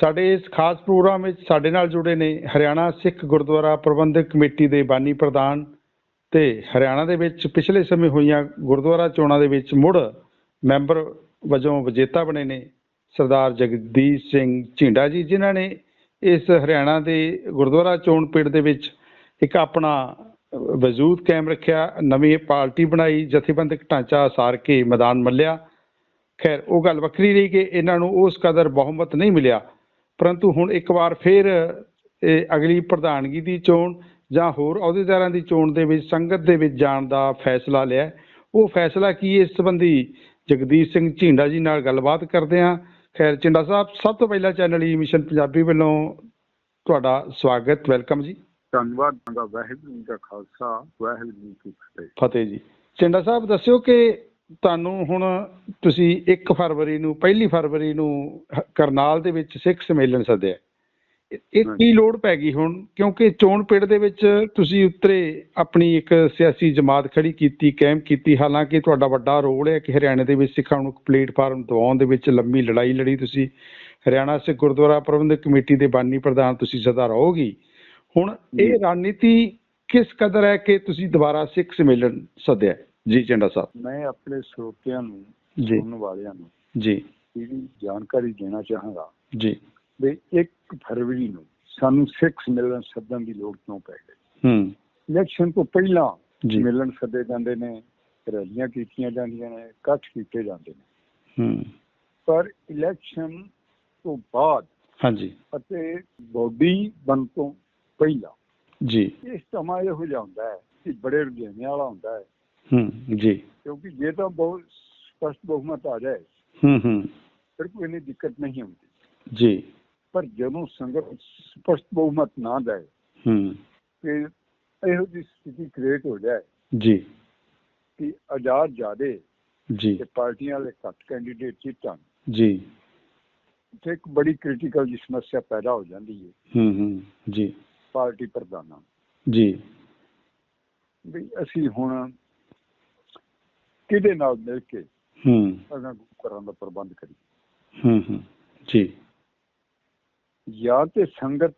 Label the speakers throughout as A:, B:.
A: ਸਾਡੇ ਇਸ ਖਾਸ ਪ੍ਰੋਗਰਾਮ ਵਿੱਚ ਸਾਡੇ ਨਾਲ ਜੁੜੇ ਨੇ ਹਰਿਆਣਾ ਸਿੱਖ ਗੁਰਦੁਆਰਾ ਪ੍ਰਬੰਧਕ ਕਮੇਟੀ ਦੇ ਬਾਨੀ ਪ੍ਰਧਾਨ ਤੇ ਹਰਿਆਣਾ ਦੇ ਵਿੱਚ ਪਿਛਲੇ ਸਮੇਂ ਹੋਈਆਂ ਗੁਰਦੁਆਰਾ ਚੋਣਾਂ ਦੇ ਵਿੱਚ ਮੁੜ ਮੈਂਬਰ ਵਜੋਂ ਵਿਜੇਤਾ ਬਣੇ ਨੇ ਸਰਦਾਰ ਜਗਦੀਸ਼ ਸਿੰਘ ਝਿੰਡਾ ਜੀ, ਜਿਨ੍ਹਾਂ ਨੇ ਇਸ ਹਰਿਆਣਾ ਦੇ ਗੁਰਦੁਆਰਾ ਚੋਣ ਪਿੰਡ ਦੇ ਵਿੱਚ ਇੱਕ ਆਪਣਾ ਵਜੂਦ ਕਾਇਮ ਰੱਖਿਆ, ਨਵੀਂ ਪਾਰਟੀ ਬਣਾਈ, ਜਥੇਬੰਦਕ ਢਾਂਚਾ ਸਾਰ ਕੇ ਮੈਦਾਨ ਮੱਲਿਆ। ਖੈਰ, ਉਹ ਗੱਲ ਵੱਖਰੀ ਰਹੀ ਕਿ ਇਹਨਾਂ ਨੂੰ ਉਸ ਕਦਰ ਬਹੁਮਤ ਨਹੀਂ ਮਿਲਿਆ। ਪਰੰਤੂ ਹੁਣ ਇੱਕ ਵਾਰ ਫਿਰ ਇਹ ਅਗਲੀ ਪ੍ਰਧਾਨਗੀ ਦੀ ਚੋਣ ਜਾਂ ਹੋਰ ਅਹੁਦੇਦਾਰਾਂ ਦੀ ਚੋਣ ਦੇ ਵਿੱਚ ਸੰਗਤ ਦੇ ਵਿੱਚ ਜਾਣ ਦਾ ਫੈਸਲਾ ਲਿਆ। ਉਹ ਫੈਸਲਾ ਕੀ ਇਸ ਸੰਬੰਧੀ ਜਗਦੀਸ਼ ਸਿੰਘ ਝਿੰਡਾ ਜੀ ਨਾਲ ਗੱਲਬਾਤ ਕਰਦੇ ਹਾਂ। ਖੈਰ ਝਿੰਡਾ ਸਾਹਿਬ ਸਭ ਤੋਂ ਪਹਿਲਾਂ ਚੈਨਲ ਈ ਮਿਸ਼ਨ ਪੰਜਾਬੀ ਵੱਲੋਂ ਤੁਹਾਡਾ ਸਵਾਗਤ ਵੈਲਕਮ ਜੀ।
B: ਧੰਨਵਾਦ ਦਾ ਵਾਹਿਗੁਰੂ ਜੀ ਦਾ ਖਾਲਸਾ ਵਾਹਿਗੁਰੂ ਜੀ ਕੀ ਫਤਿਹ।
A: ਫਤਿਹ ਜੀ। ਝਿੰਡਾ ਸਾਹਿਬ ਦੱਸਿਓ ਕਿ ਤੁਹਾਨੂੰ ਹੁਣ ਤੁਸੀਂ 1 ਫਰਵਰੀ ਨੂੰ ਪਹਿਲੀ ਫਰਵਰੀ ਨੂੰ ਹ- ਕਰਨਾਲ ਦੇ ਵਿੱਚ ਸਿੱਖ ਸੰਮੇਲਨ ਸੱਦਿਆ। ਇਹ- ਇਹ ਕੀ ਲੋੜ ਪੈ ਗਈ ਹੁਣ? ਕਿਉਂਕਿ ਚੋਣ ਪਿੰਡ ਦੇ ਵਿੱਚ ਤੁਸੀਂ ਉਤਰੇ ਆਪਣੀ ਇੱਕ ਸਿਆਸੀ ਜਮਾਤ ਖੜੀ ਕੀਤੀ ਕਾਇਮ ਕੀਤੀ। ਹਾਲਾਂਕਿ ਤੁਹਾਡਾ ਵੱਡਾ ਰੋਲ ਹੈ ਕਿ ਹਰਿਆਣੇ ਦੇ ਵਿੱਚ ਸਿੱਖਾਂ ਨੂੰ ਇੱਕ ਪਲੇਟਫਾਰਮ ਦਿਵਾਉਣ ਦੇ ਵਿੱਚ ਲੰਮੀ ਲੜਾਈ ਲੜੀ ਤੁਸੀਂ। ਹਰਿਆਣਾ ਸਿੱਖ ਗੁਰਦੁਆਰਾ ਪ੍ਰਬੰਧਕ ਕਮੇਟੀ ਦੇ ਬਾਨੀ ਪ੍ਰਧਾਨ ਤੁਸੀਂ ਸਦਾ ਰਹੋਗੀ। ਹੁਣ ਇਹ ਰਣਨੀਤੀ ਕਿਸ ਕਦਰ ਹੈ ਕਿ ਤੁਸੀਂ ਦੁਬਾਰਾ ਸਿੱਖ ਸੰਮੇਲਨ ਸੱਦਿਆ? ਹੈ? ਜੀ ਚੰਡਾ ਸਾਹਿਬ।
B: ਮੈਂ ਆਪਣੇ ਸਰੋਤਿਆਂ ਨੂੰ ਸੁਣਨ ਵਾਲਿਆਂ ਨੂੰ
A: ਜੀ।
B: ਇਹਦੀ ਜਾਣਕਾਰੀ ਦੇਣਾ ਚਾਹਾਂਗਾ
A: ਜੀ।
B: ਵੀ 1 ਫਰਵਰੀ ਨੂੰ ਸਾਨੂੰ ਸਿੱਖ ਸੰਮੇਲਨ ਸੱਦਣ ਦੀ ਲੋੜ ਕਿਉਂ ਪੈ ਗਈ?
A: ਹੂੰ।
B: ਇਲੈਕਸ਼ਨ ਤੋਂ ਪਹਿਲਾਂ
A: ਜੀ।
B: ਸੰਮੇਲਨ ਸੱਦੇ ਜਾਂਦੇ ਨੇ ਰੈਲੀਆਂ ਕੀਤੀਆਂ ਜਾਂਦੀਆਂ ਨੇ ਇਕੱਠ ਕੀਤੇ ਜਾਂਦੇ ਨੇ।
A: ਹੂੰ।
B: ਪਰ ਇਲੈਕਸ਼ਨ ਤੋਂ ਬਾਅਦ
A: ਹਾਂਜੀ।
B: ਅਤੇ ਬੋਡੀ ਬਣ ਤੋਂ ਪਹਿਲਾਂ
A: ਜੀ।
B: ਇਸ ਸਮਾਂ ਇਹੋ ਜਿਹਾ ਹੁੰਦਾ ਹੈ ਕਿ ਬੜੇ ਰੁਝੇਵੇਂ ਵਾਲਾ ਹੁੰਦਾ ਹੈ।
A: ਹੂੰ ਜੀ।
B: ਕਿਉਂਕਿ ਜੇ ਤਾਂ ਬਹੁਤ ਸਪਸ਼ਟ ਬਹੁਮਤ ਆ ਜਾਏ
A: ਹੂੰ ਹੂੰ।
B: ਫਿਰ ਕੋਈ ਇੰਨੀ ਦਿੱਕਤ ਨਹੀਂ ਹੁੰਦੀ।
A: ਜੀ।
B: ਪਰ ਜਦੋਂ ਸੰਗਤ ਸਪਸ਼ਟ ਬਹੁਮਤ ਨਾ ਦੇਏ
A: ਹੂੰ।
B: ਕਿ ਇਹੋ ਜਿਹੀ ਸਥਿਤੀ ਕ੍ਰੀਏਟ ਹੋ ਜਾਏ
A: ਜੀ।
B: ਕਿ ਆਜ਼ਾਦ ਜਾਦੇ
A: ਜੀ।
B: ਤੇ ਪਾਰਟੀਆਂ ਵਾਲੇ ਘੱਟ ਕੈਂਡੀਡੇਟ ਜਿੱਤਣ
A: ਜੀ।
B: ਤੇ ਇੱਕ ਬੜੀ ਕ੍ਰਿਟੀਕਲ ਜੀ ਸਮੱਸਿਆ ਪੈਦਾ ਹੋ ਜਾਂਦੀ ਹੈ।
A: ਹੂੰ ਹੂੰ। ਜੀ।
B: ਪਾਰਟੀ ਪ੍ਰਧਾਨਾਂ
A: ਜੀ।
B: ਵੀ ਅਸੀਂ ਹੁਣ ਕਿਹਦੇ ਨਾਲ ਮਿਲ ਕੇ
A: ਹੂੰ।
B: ਅਗਾਂਹ ਕਰਨ ਦਾ ਪ੍ਰਬੰਧ ਕਰੀਏ?
A: ਹੂੰ ਹੂੰ। ਜੀ।
B: ਜਾਂ ਤੇ ਸੰਗਤ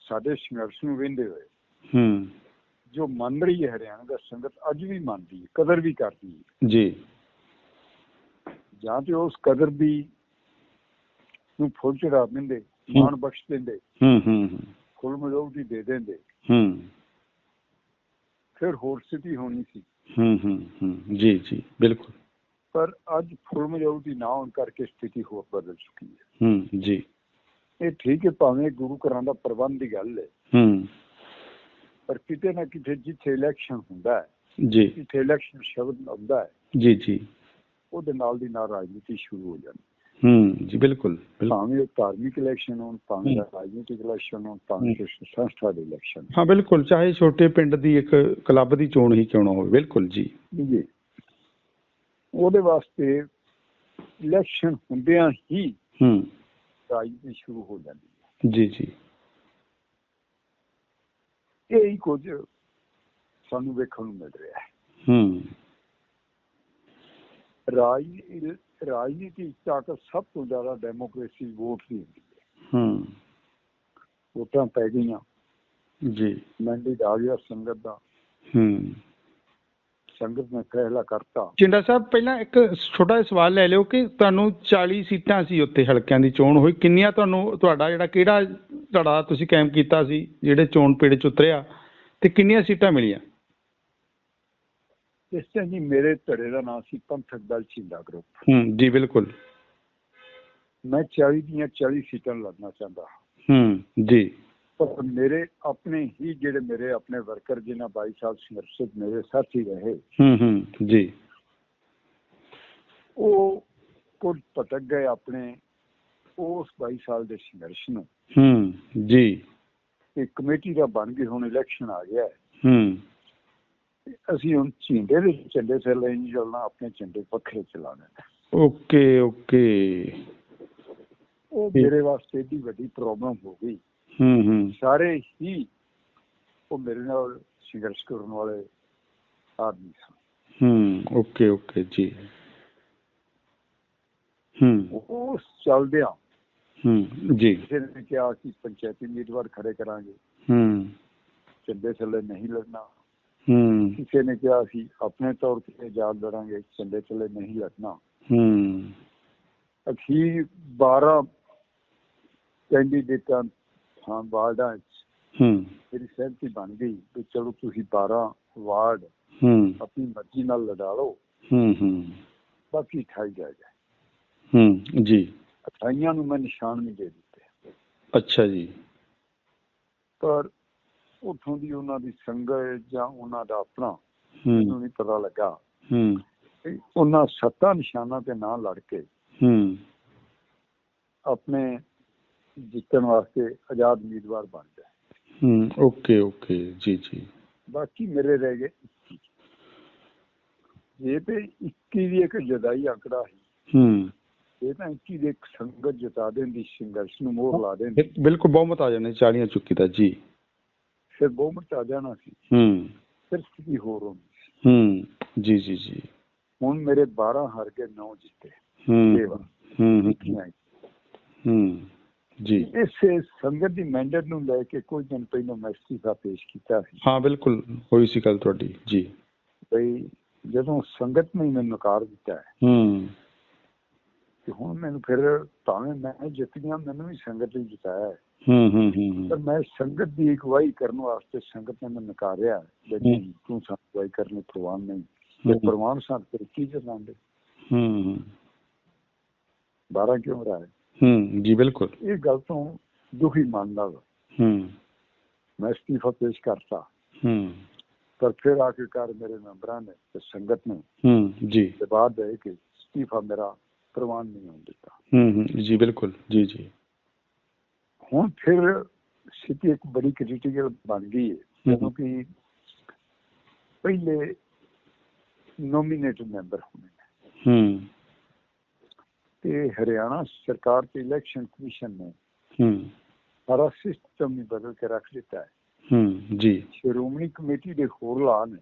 B: ਸਾਡੇ ਸੰਘਰਸ਼ ਨੂੰ ਵੇਂਦੇ ਹੋਏ
A: ਹੂੰ।
B: ਜੋ ਮੰਨ ਰਹੀ ਹੈ ਹਰਿਆਣਾ ਦਾ ਸੰਗਤ ਅੱਜ ਵੀ ਮੰਨਦੀ ਹੈ ਕਦਰ ਵੀ ਕਰਦੀ ਹੈ।
A: ਜੀ।
B: ਜਾਂ ਤੇ ਉਸ ਕਦਰ ਦੀ ਨੂੰ ਫੁੱਲ ਚੜਾ ਦਿੰਦੇ ਮਾਣ ਬਖਸ਼ ਦਿੰਦੇ
A: ਹੂੰ ਹੂੰ ਹੂੰ,
B: ਫੁੱਲ ਮਜੌਤੀ ਦੇ ਦਿੰਦੇ।
A: ਹੂੰ।
B: ਫਿਰ ਹੋਰ ਸਥਿਤੀ ਹੋਣੀ ਸੀ।
A: ਹੂੰ ਹੂੰ ਹੂੰ। ਜੀ ਜੀ ਬਿਲਕੁਲ।
B: ਪਰ ਅੱਜ ਫੁੱਲ ਮਜੌਤੀ ਨਾ ਹੋਣ ਕਰਕੇ ਸਥਿਤੀ ਹੋਰ ਬਦਲ ਚੁੱਕੀ ਹੈ।
A: ਹੂੰ ਜੀ।
B: ਇਹ ਠੀਕ ਹੈ ਭਾਵੇਂ ਗੁਰੂ ਘਰਾਂ ਦਾ ਪ੍ਰਬੰਧ ਦੀ ਗੱਲ ਹੈ।
A: ਹੂੰ।
B: ਪਰ ਕਿਤੇ ਨਾ ਕਿਤੇ ਜਿੱਥੇ ਇਲੈਕਸ਼ਨ ਹੁੰਦਾ ਹੈ
A: ਜੀ।
B: ਜਿੱਥੇ ਇਲੈਕਸ਼ਨ ਸ਼ਬਦ ਆਉਂਦਾ ਹੈ
A: ਜੀ ਜੀ।
B: ਉਹਦੇ ਨਾਲ ਦੀ ਨਾਲ ਰਾਜਨੀਤੀ ਸ਼ੁਰੂ ਹੋ ਜਾਂਦੀ
A: ਹੂੰ ਜੀ। ਬਿਲਕੁਲ
B: ਭਾਵੇਂ ਉਹ ਧਾਰਮਿਕ ਇਲੈਕਸ਼ਨ ਹੋਣ ਭਾਵੇਂ। ਰਾਜਨੀਤਿਕ ਇਲੈਕਸ਼ਨ ਹੋਣ ਭਾਵੇਂ ਸੰਸਥਾ ਦੇ ਇਲੈਕਸ਼ਨ
A: ਹਾਂ ਬਿਲਕੁਲ ਚਾਹੇ ਛੋਟੇ ਪਿੰਡ ਦੀ ਇੱਕ ਕਲੱਬ ਦੀ ਚੋਣ ਹੀ ਕਿਉਂ ਨਾ ਹੋਵੇ ਬਿਲਕੁਲ ਜੀ।
B: ਜੀ। ਉਹਦੇ ਵਾਸਤੇ ਇਲੈਕਸ਼ਨ ਹੁੰਦਿਆਂ ਹੀ
A: ਹੂੰ।
B: ਰਾਜਨੀਤੀ ਸ਼ੁਰੂ ਹੋ ਜਾਂਦੀ ਹੈ।
A: ਜੀ ਜੀ।
B: ਇਹ ਹੀ ਕੁਝ ਸਾਨੂੰ ਵੇਖਣ ਨੂੰ ਮਿਲ ਰਿਹਾ ਹੈ।
A: ਹੂੰ।
B: ਰਾਜ ਰਾਜਨੀਤੀ ਦੀ ਤਾਕਤ ਸਭ ਤੋਂ ਜ਼ਿਆਦਾ ਡੈਮੋਕ੍ਰੇਸੀ ਵੋਟ ਦੀ ਹੁੰਦੀ ਹੈ।
A: ਹੂੰ।
B: ਵੋਟਾਂ ਪੈ ਗਈਆਂ।
A: ਜੀ।
B: ਮੈਂਡੇਟ ਆ ਗਿਆ ਸੰਗਤ ਦਾ।
A: ਹੂੰ।
B: ਸੰਗਤ ਨੇ ਫੈਸਲਾ ਕਰਤਾ।
A: ਚਿੰਡਾ ਸਾਹਿਬ ਪਹਿਲਾਂ ਇੱਕ ਛੋਟਾ ਜਿਹਾ ਸਵਾਲ ਲੈ ਲਿਓ ਕਿ ਤੁਹਾਨੂੰ 40 ਸੀਟਾਂ ਸੀ ਉੱਥੇ ਹਲਕਿਆਂ ਦੀ ਚੋਣ ਹੋਈ। ਕਿੰਨੀਆਂ ਤੁਹਾਨੂੰ ਤੁਹਾਡਾ ਜਿਹੜਾ ਕਿਹੜਾ ਧੜਾ ਤੁਸੀਂ ਕਾਇਮ ਕੀਤਾ ਸੀ ਜਿਹੜੇ ਚੋਣ ਪਿੰਡ ਚ ਉਤਰਿਆ ਤੇ ਕਿੰਨੀਆਂ ਸੀਟਾਂ ਮਿਲੀਆਂ?
B: ਇਸ ਤਰ੍ਹਾਂ ਜੀ ਮੇਰੇ ਧੜੇ ਦਾ ਨਾਮ ਸੀ ਪੰਥਕ ਦਲ ਚਿੰਦਾ ਗਰੁੱਪ।
A: ਹੂੰ ਜੀ ਬਿਲਕੁਲ।
B: ਮੈਂ 40 ਦੀਆਂ 40 ਸੀਟਾਂ ਲੜਨਾ ਚਾਹੁੰਦਾ ਹਾਂ।
A: ਜੀ।
B: ਪਰ ਮੇਰੇ ਆਪਣੇ ਹੀ ਜਿਹੜੇ ਮੇਰੇ ਆਪਣੇ ਵਰਕਰ ਜਿਨ੍ਹਾਂ 22 ਸਾਲ ਸੰਘਰਸ਼ ਵਿੱਚ ਮੇਰੇ ਸਾਥੀ ਰਹੇ
A: ਹੂੰ ਹੂੰ ਜੀ।
B: ਉਹ ਕੁਝ ਭਟਕ ਗਏ ਆਪਣੇ ਉਸ 22 ਸਾਲ ਦੇ ਸੰਘਰਸ਼ ਨੂੰ।
A: ਹੂੰ ਜੀ।
B: ਇੱਕ ਕਮੇਟੀ ਦਾ ਬਣ ਗਈ ਹੁਣ ਇਲੈਕਸ਼ਨ ਆ ਗਿਆ। ਹੈ। ਅਸੀਂ ਹੁਣ ਝਿੰਡੇ ਦੇ ਝੰਡੇ ਸੇ ਲੈ ਨਹੀਂ ਚੱਲਣਾ ਆਪਣੇ ਝੰਡੇ ਵੱਖਰੇ ਚਲਾਣੇ।
A: Okay okay.
B: ਉਹ। ਮੇਰੇ ਵਾਸਤੇ ਏਡੀ ਵੱਡੀ ਪ੍ਰੋਬਲਮ ਹੋ ਗਈ।
A: ਹੂੰ ਹੂੰ।
B: ਸਾਰੇ ਹੀ ਉਹ ਮੇਰੇ ਨਾਲ ਸੰਘਰਸ਼ ਕਰਨ ਵਾਲੇ ਆਦਮੀ ਸਨ।
A: ਹੂੰ ਓਕੇ ਓਕੇ ਜੀ। ਹੂੰ।
B: ਉਸ ਚੱਲਦਿਆਂ
A: ਹੂੰ ਜੀ।
B: ਕਿਸੇ ਨੇ ਕਿਹਾ ਕਿ ਪੰਚਾਇਤੀ ਉਮੀਦਵਾਰ ਖੜੇ ਕਰਾਂਗੇ।
A: ਹੂੰ।
B: ਝੰਡੇ ਥੱਲੇ ਨਹੀਂ ਲੜਨਾ।
A: ਹੂੰ।
B: ਕਿਸੇ ਨੇ ਕਿਹਾ ਅਸੀਂ ਆਪਣੇ ਤੌਰ ਤੇ ਆਜ਼ਾਦ ਲੜਾਂਗੇ ਝੰਡੇ ਥੱਲੇ ਨਹੀਂ ਲੜਨਾ।
A: ਹੂੰ।
B: ਅਖੀਰ 12 ਕੈਂਡੀਡੇਟਾਂ ਹਾਂ ਵਾਰਡਾਂ 'ਚ
A: ਹੂੰ।
B: ਮੇਰੀ ਸਹਿਮਤੀ ਬਣ ਗਈ ਕਿ ਚਲੋ ਤੁਸੀਂ 12 ਵਾਰਡ
A: ਹੂੰ।
B: ਆਪਣੀ ਮਰਜ਼ੀ ਨਾਲ ਲੜਾ ਲਓ।
A: ਹੂੰ ਹੂੰ।
B: ਬਾਕੀ 28 ਜਾਇ ਜਾਏ
A: ਹੂੰ ਜੀ।
B: 28 ਨੂੰ ਮੈਂ ਨਿਸ਼ਾਨ ਵੀ ਦੇ ਦਿੱਤੇ।
A: ਅੱਛਾ ਜੀ।
B: ਪਰ ਉਥੋਂ ਦੀ ਉਹਨਾਂ ਦੀ ਸੰਗਤ ਜਾਂ ਉਹਨਾਂ ਦਾ ਆਪਣਾ ਮੈਨੂੰ
A: ਹੂੰ
B: ਨਹੀਂ ਪਤਾ ਲੱਗਾ।
A: ਹੂੰ।
B: ਉਹਨਾਂ ਸੱਤਾ ਨਿਸ਼ਾਨਾਂ ਤੇ ਨਾ ਲੜ ਕੇ
A: ਹੂੰ।
B: ਆਪਣੇ ਜਿੱਤਣ ਵਾਸਤੇ ਆਜ਼ਾਦ ਉਮੀਦਵਾਰ ਬਣ ਜਾਏ
A: ਹੂੰ ਓਕੇ ਓਕੇ ਜੀ ਜੀ।
B: ਬਾਕੀ ਮੇਰੇ ਰਹਿ ਗਏ 21 ਇਹ ਤੇ 21 ਦੀ ਇੱਕ ਜਦਾਈ ਆંકੜਾ ਸੀ
A: ਹੂੰ।
B: ਇਹ ਤਾਂ 21 ਦੇ ਇੱਕ ਸੰਗਤ ਜਤਾ ਦਿੰਦੀ ਸੰਘਰਸ਼ ਨੂੰ ਮੋਹਰ ਲਾ
A: ਬਿਲ- ਬਿਲਕੁਲ ਬਹੁਮਤ ਆ ਜਾਣੇ 40 ਚੁੱਕੀ ਦਾ ਜੀ।
B: ਫਿਰ ਬਹੁਮਤ ਆ ਜਾਣਾ ਸੀ।
A: ਹੂੰ।
B: ਫਿਰ ਸਥਿਤੀ ਹੋਰ ਹੋਣੀ ਸੀ।
A: ਹੂੰ ਜੀ ਜੀ ਜੀ।
B: ਹੁਣ ਮੇਰੇ 12 ਹਾਰ ਕੇ 9 ਜਿੱਤੇ।
A: ਹੂੰ ਹੂੰ ਜੀ।
B: ਇਸੇ ਸੰਗਤ ਦੀ ਮੈਂਡੇਟ ਨੂੰ ਲੈ ਕੇ ਕੁਝ ਦਿਨ ਪਹਿਲਾਂ ਮੈਂ ਅਸਤੀਫਾ ਪੇਸ਼ ਕੀਤਾ ਸੀ।
A: ਹਾਂ ਬਿਲਕੁਲ ਹੋਈ ਸੀ ਗੱਲ ਤੁਹਾਡੀ ਜੀ।
B: ਬਈ ਜਦੋਂ ਸੰਗਤ ਨੇ ਮੈਨੂੰ ਨਕਾਰ ਦਿੱਤਾ ਹੈ
A: ਹੂੰ।
B: ਕਿ ਹੁਣ ਮੈਨੂੰ ਫਿਰ ਭਾਵੇਂ ਮੈਂ ਜਿੱਤ ਗਿਆ ਮੈਨੂੰ ਵੀ ਸੰਗਤ ਨੇ ਜਿਤਾਇਆ ਹੈ।
A: ਹੂੰ ਹੂੰ
B: ਪਰ ਮੈਂ ਸੰਗਤ ਦੀ ਅਗਵਾਈ ਕਰਨ ਵਾਸਤੇ ਸੰਗਤ ਨੇ ਮੈਨੂੰ ਨਕਾਰਿਆ ਨਹੀਂ, ਤੂੰ ਸਾਨੂੰ ਅਗਵਾਈ ਕਰਨ ਨੂੰ ਪ੍ਰਵਾਨ ਨਹੀਂ। ਜੇ
A: ਹੂੰ।
B: ਪ੍ਰਵਾਨ ਸਾਂ ਤੇ ਕੀ ਜਨਾਂਦੇ
A: ਹੂੰ ਹੂੰ।
B: 12 ਕਿਉਂ ਰਹਾ ਹੈ
A: ਹੂੰ ਜੀ ਬਿਲਕੁਲ।
B: ਇਹ ਗੱਲ ਤੋਂ ਦੁਖੀ ਮੰਨਦਾ
A: ਹੂੰ।
B: ਮੈਂ ਅਸਤੀਫਾ ਪੇਸ਼ ਕਰਤਾ।
A: ਹੂੰ।
B: ਪਰ ਫਿਰ ਆਖਿਰਕਾਰ ਮੇਰੇ ਮੈਂਬਰਾਂ ਨੇ ਤੇ ਸੰਗਤ ਨੇ
A: ਹੂੰ ਜੀ।
B: ਜਵਾਬ ਦੇ ਕਿ ਅਸਤੀਫਾ ਮੇਰਾ ਪ੍ਰਵਾਨ ਨਹੀਂ ਹੋਣ ਦਿੱਤਾ।
A: ਹੂੰ ਹੂੰ ਜੀ ਬਿਲਕੁਲ ਜੀ ਜੀ।
B: ਹੁਣ ਫਿਰ ਸਥਿਤੀ ਇੱਕ ਬੜੀ ਕ੍ਰਿਟੀਕਲ ਬਣ ਗਈ ਹੈ। ਜਦੋਂ ਕਿ ਪਹਿਲੇ ਨੋਮੀਨੇਟਡ ਮੈਂਬਰ ਹੋਣੇ ਨੇ।
A: ਹੂੰ।
B: ਤੇ ਹਰਿਆਣਾ ਸਰਕਾਰ ਤੇ ਇਲੈਕਸ਼ਨ ਕਮਿਸ਼ਨ ਨੇ
A: ਹੂੰ।
B: ਸਾਰਾ ਸਿਸਟਮ ਹੀ ਬਦਲ ਕੇ ਰੱਖ ਦਿੱਤਾ ਹੈ।
A: ਹੂੰ ਜੀ।
B: ਸ਼੍ਰੋਮਣੀ ਕਮੇਟੀ ਦੇ ਹੋਰ ਲਾ ਨੇ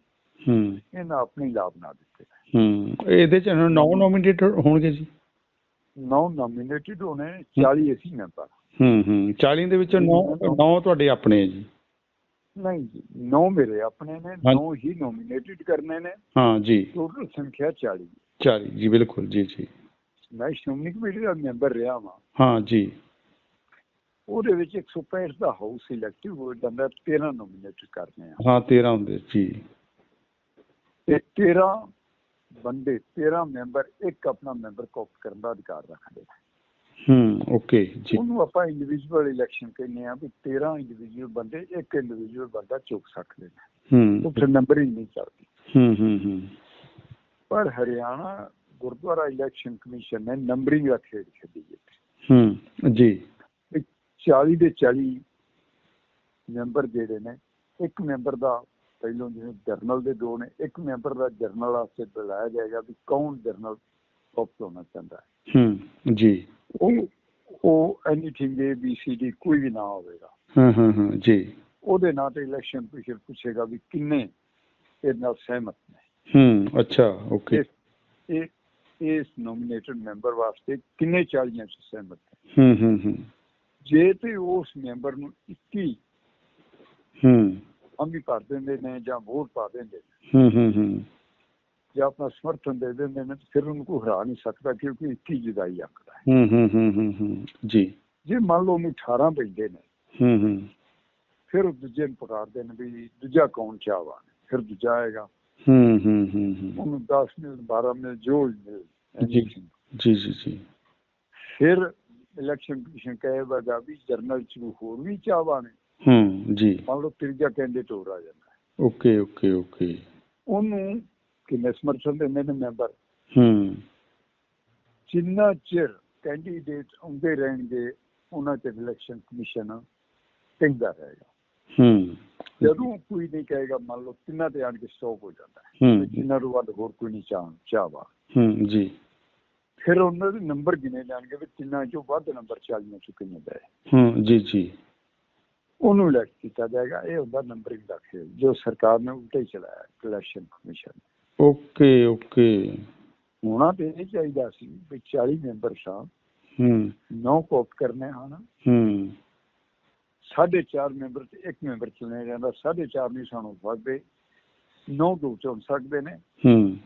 A: ਹੂੰ।
B: ਇਹਨਾਂ ਆਪਣੇ ਹੀ ਲਾ ਬਣਾ ਦਿੱਤੇ
A: ਹੂੰ ਇਹਦੇ ਚ ਨੌ ਨੋਮੀਨੇਟ ਹੋਣਗੇ ਜੀ।
B: ਨੌ ਨੋਮੀਨੇਟਡ ਹੋਣੇ 40 ਅਸੀਂ ਮੈਂਬਰ
A: ਹੂੰ ਹੂੰ 40 ਦੇ ਵਿੱਚੋਂ 9 9 ਤੁਹਾਡੇ ਆਪਣੇ ਆ ਜੀ।
B: ਨਹੀਂ ਜੀ ਨੌ ਮੇਰੇ ਆਪਣੇ ਨੇ
A: ਹਾਂ।
B: ਨੌ ਹੀ ਨੋਮੀਨੇਟਡ ਕਰਨੇ ਨੇ।
A: ਹਾਂ ਜੀ।
B: ਟੋਟਲ ਸੰਖਿਆ 40
A: 40 ਜੀ ਬਿਲਕੁਲ ਜੀ ਜੀ।
B: ਮੈਂ ਸ਼੍ਰੋਮਣੀ ਕਮੇਟੀ ਦਾ ਮੈਂਬਰ ਰਿਹਾ ਵਾਂ।
A: ਹਾਂ ਜੀ।
B: ਉਹਦੇ ਵਿੱਚ 165 ਦਾ ਹਾਊਸ ਇਲੈਕਟਿਵ ਹੋ ਜਾਂਦਾ 13 ਨੋਮੀਨੇਟ ਕਰਨੇ ਆ।
A: ਹਾਂ 13 ਹੁੰਦੇ ਜੀ।
B: ਤੇ 13 ਬੰਦੇ 13 ਮੈਂਬਰ ਇੱਕ ਆਪਣਾ ਮੈਂਬਰ ਕਾਪਟ ਕਰਨ ਦਾ ਅਧਿਕਾਰ ਰੱਖਦੇ ਨੇ।
A: ਹੂੰ ਓਕੇ ਜੀ।
B: ਉਹਨੂੰ ਆਪਾਂ ਇੰਡੀਵਿਜੂਅਲ ਇਲੈਕਸ਼ਨ ਕਹਿੰਦੇ ਆ ਵੀ 13 ਇੰਡੀਵਿਜੂਅਲ ਬੰਦੇ ਇੱਕ ਇੰਡੀਵਿਜੂਅਲ ਬੰਦਾ ਚੁੱਕ ਸਕਦੇ ਨੇ।
A: ਹੂੰ।
B: ਉੱਥੇ ਨੰਬਰਿੰਗ ਨਹੀਂ ਚੱਲਦੀ।
A: ਹੂੰ ਹੂੰ ਹੂੰ।
B: ਪਰ ਹਰਿਆਣਾ ਗੁਰਦੁਆਰਾ ਇਲੈਕਸ਼ਨ ਕਮਿਸ਼ਨ ਨੇ ਨੰਬਰਿੰਗ ਦਾ ਖੇਡ ਖੇਡੀ ਹੈ।
A: ਹੂੰ ਜੀ।
B: ਵੀ 40 ਦੇ 40 ਮੈਂਬਰ ਜਿਹੜੇ ਨੇ ਇੱਕ ਮੈਂਬਰ ਦਾ ਪਹਿਲੋਂ ਜਿਵੇਂ ਜਰਨਲ ਦੇ ਦੋ ਨੇ ਇੱਕ ਮੈਂਬਰ ਦਾ ਜਰਨਲ ਵਾਸਤੇ ਬੁਲਾਇਆ ਜਾਏਗਾ ਵੀ ਕੌਣ ਜਰਨਲ ਕਾਪਟ ਹੋਣਾ ਚਾਹੁੰਦਾ ਹੈ।
A: ਹੂੰ ਜੀ।
B: ਉਹ ਉਹ anything A B C D ਕੋਈ ਵੀ ਨਾ ਹੋਵੇਗਾ।
A: ਹਾਂ ਹਾਂ ਹਾਂ ਜੀ।
B: ਉਹਦੇ ਨਾਂ ਤੇ ਇਲੈਕਸ਼ਨ ਕਮਿਸ਼ਨ ਪੁੱਛੇਗਾ ਵੀ ਕਿੰਨੇ ਇਹ ਨਾਲ ਸਹਿਮਤ ਨੇ।
A: ਹੂੰ ਅੱਛਾ ਓਕੇ।
B: ਇਹ ਇਸ ਨੋਮੀਨੇਟਡ ਮੈਂਬਰ ਵਾਸਤੇ ਕਿੰਨੇ 40 ਚ ਸਹਿਮਤ ਨੇ।
A: ਹੂੰ ਹੂੰ ਹੂੰ।
B: ਜੇ ਤੇ ਉਸ ਮੈਂਬਰ ਨੂੰ 21
A: ਹੂੰ।
B: ਅੰਗੀ ਭਰ ਦਿੰਦੇ ਨੇ ਜਾਂ ਵੋਟ ਪਾ ਦਿੰਦੇ ਨੇ।
A: ਹੂੰ ਹੂੰ ਹੂੰ।
B: ਜਾਂ ਆਪਣਾ ਸਮਰਥਨ ਦੇ ਦਿੰਦੇ ਨੇ ਫਿਰ ਉਹਨੂੰ ਕੋਈ ਹਰਾ ਨਹੀਂ ਸਕਦਾ ਕਿਉਂਕਿ 21 ਜੁਦਾਈ ਆਂਕੜਾ ਹੈ।
A: ਹੂੰ ਹੂੰ ਹੂੰ ਹੂੰ ਹੂੰ। ਜੀ।
B: ਜੇ ਮੰਨ ਲਓ ਉਹਨੂੰ 18 ਪੈਂਦੇ ਨੇ
A: ਹੂੰ ਹੂੰ।
B: ਫਿਰ ਉਹ ਦੂਜੇ ਨੂੰ ਪੁਕਾਰਦੇ ਨੇ ਵੀ ਦੂਜਾ ਕੌਣ ਚਾਹਵਾ ਫਿਰ ਦੂਜਾ ਆਏਗਾ।
A: ਹੂੰ ਹੂੰ ਹੂੰ ਹੂੰ।
B: ਉਹਨੂੰ 10 ਮਿਲ 12 ਮਿਲ ਜੋ
A: ਜੀ। ਜੀ ਜੀ ਜੀ।
B: ਫਿਰ ਇਲੈਕਸ਼ਨ ਕਮਿਸ਼ਨ ਕਹੇਗਾ ਵੀ ਜਰਨਲ ਚ ਹੋਰ ਵੀ ਚਾਹਵਾ ਨੇ
A: ਹੂੰ ਜੀ।
B: ਮੰਨ ਲਓ ਤੀਜਾ ਕੈਂਡੀਡੇਟ ਹੋਰ ਆ ਜਾਂਦਾ।
A: Okay okay okay.
B: ਉਹਨੂੰ ਕਿੰਨੇ ਸਮਰਥਨ ਦਿੰਦੇ ਨੇ ਮੈਂਬਰ
A: ਹੂੰ।
B: ਜਿੰਨਾ ਚਿਰ ਕੈਂਡੀਡੇਟ ਆਉਂਦੇ ਰਹਿਣਗੇ ਉਹਨਾਂ ਤੇ ਇਲੈਕਸ਼ਨ ਕਮਿਸ਼ਨ ਕਹਿੰਦਾ ਰਹੇਗਾ।
A: ਹੂੰ।
B: ਜਦੋਂ ਕੋਈ ਨਹੀਂ ਕਹੇਗਾ ਮੰਨ ਲਓ ਤਿੰਨਾਂ ਤੇ ਆਣ ਕੇ ਸਟਾਪ ਹੋ ਜਾਂਦਾ ਹੈ। ਜਿੰਨਾਂ ਵੱਧ ਹੋਰ ਕੋਈ ਨਹੀਂ ਚਾਹ ਚਾਹਵਾ।
A: ਹੂੰ ਜੀ।
B: ਫਿਰ ਉਹਨਾਂ ਦੇ ਨੰਬਰ ਗਿਣੇ ਜਾਣਗੇ ਵੀ ਤਿੰਨਾਂ ਚੋਂ ਵੱਧ ਨੰਬਰ 40 ਚੁੱਕੇ ਨੇ ਗਏ
A: ਹੂੰ ਜੀ ਜੀ।
B: ਉਹਨੂੰ ਇਲੈਕਟ ਕੀਤਾ ਜਾਏਗਾ ਇਹ ਹੁੰਦਾ ਨੰਬਰਿੰਗ ਦਾ ਖੇਲ ਜੋ ਸਰਕਾਰ ਨੇ ਉਲਟਾ ਹੀ ਚਲਾਇਆ ਇਲੈਕਸ਼ਨ ਕਮਿਸ਼ਨ
A: ਓਕੇ ਓਕੇ।
B: ਹੋਣਾ ਤੇ ਇਹ ਚਾਹੀਦਾ ਸੀ ਵੀ 40 ਮੈਂਬਰ ਸਾਂ
A: ਹੂੰ।
B: ਨੌ ਕੋਪ ਕਰਨੇ ਹਨ।
A: ਹੂੰ।
B: ਸਾਢੇ ਚਾਰ ਮੈਂਬਰ ਤੇ ਇੱਕ ਮੈਂਬਰ ਚੁਣਿਆ ਜਾਂਦਾ ਸਾਢੇ ਚਾਰ ਨਹੀਂ ਸਾਨੂੰ ਵੱਧਦੇ ਨੌ ਦੋ ਚੁਣ ਸਕਦੇ ਨੇ।
A: ਹੂੰ।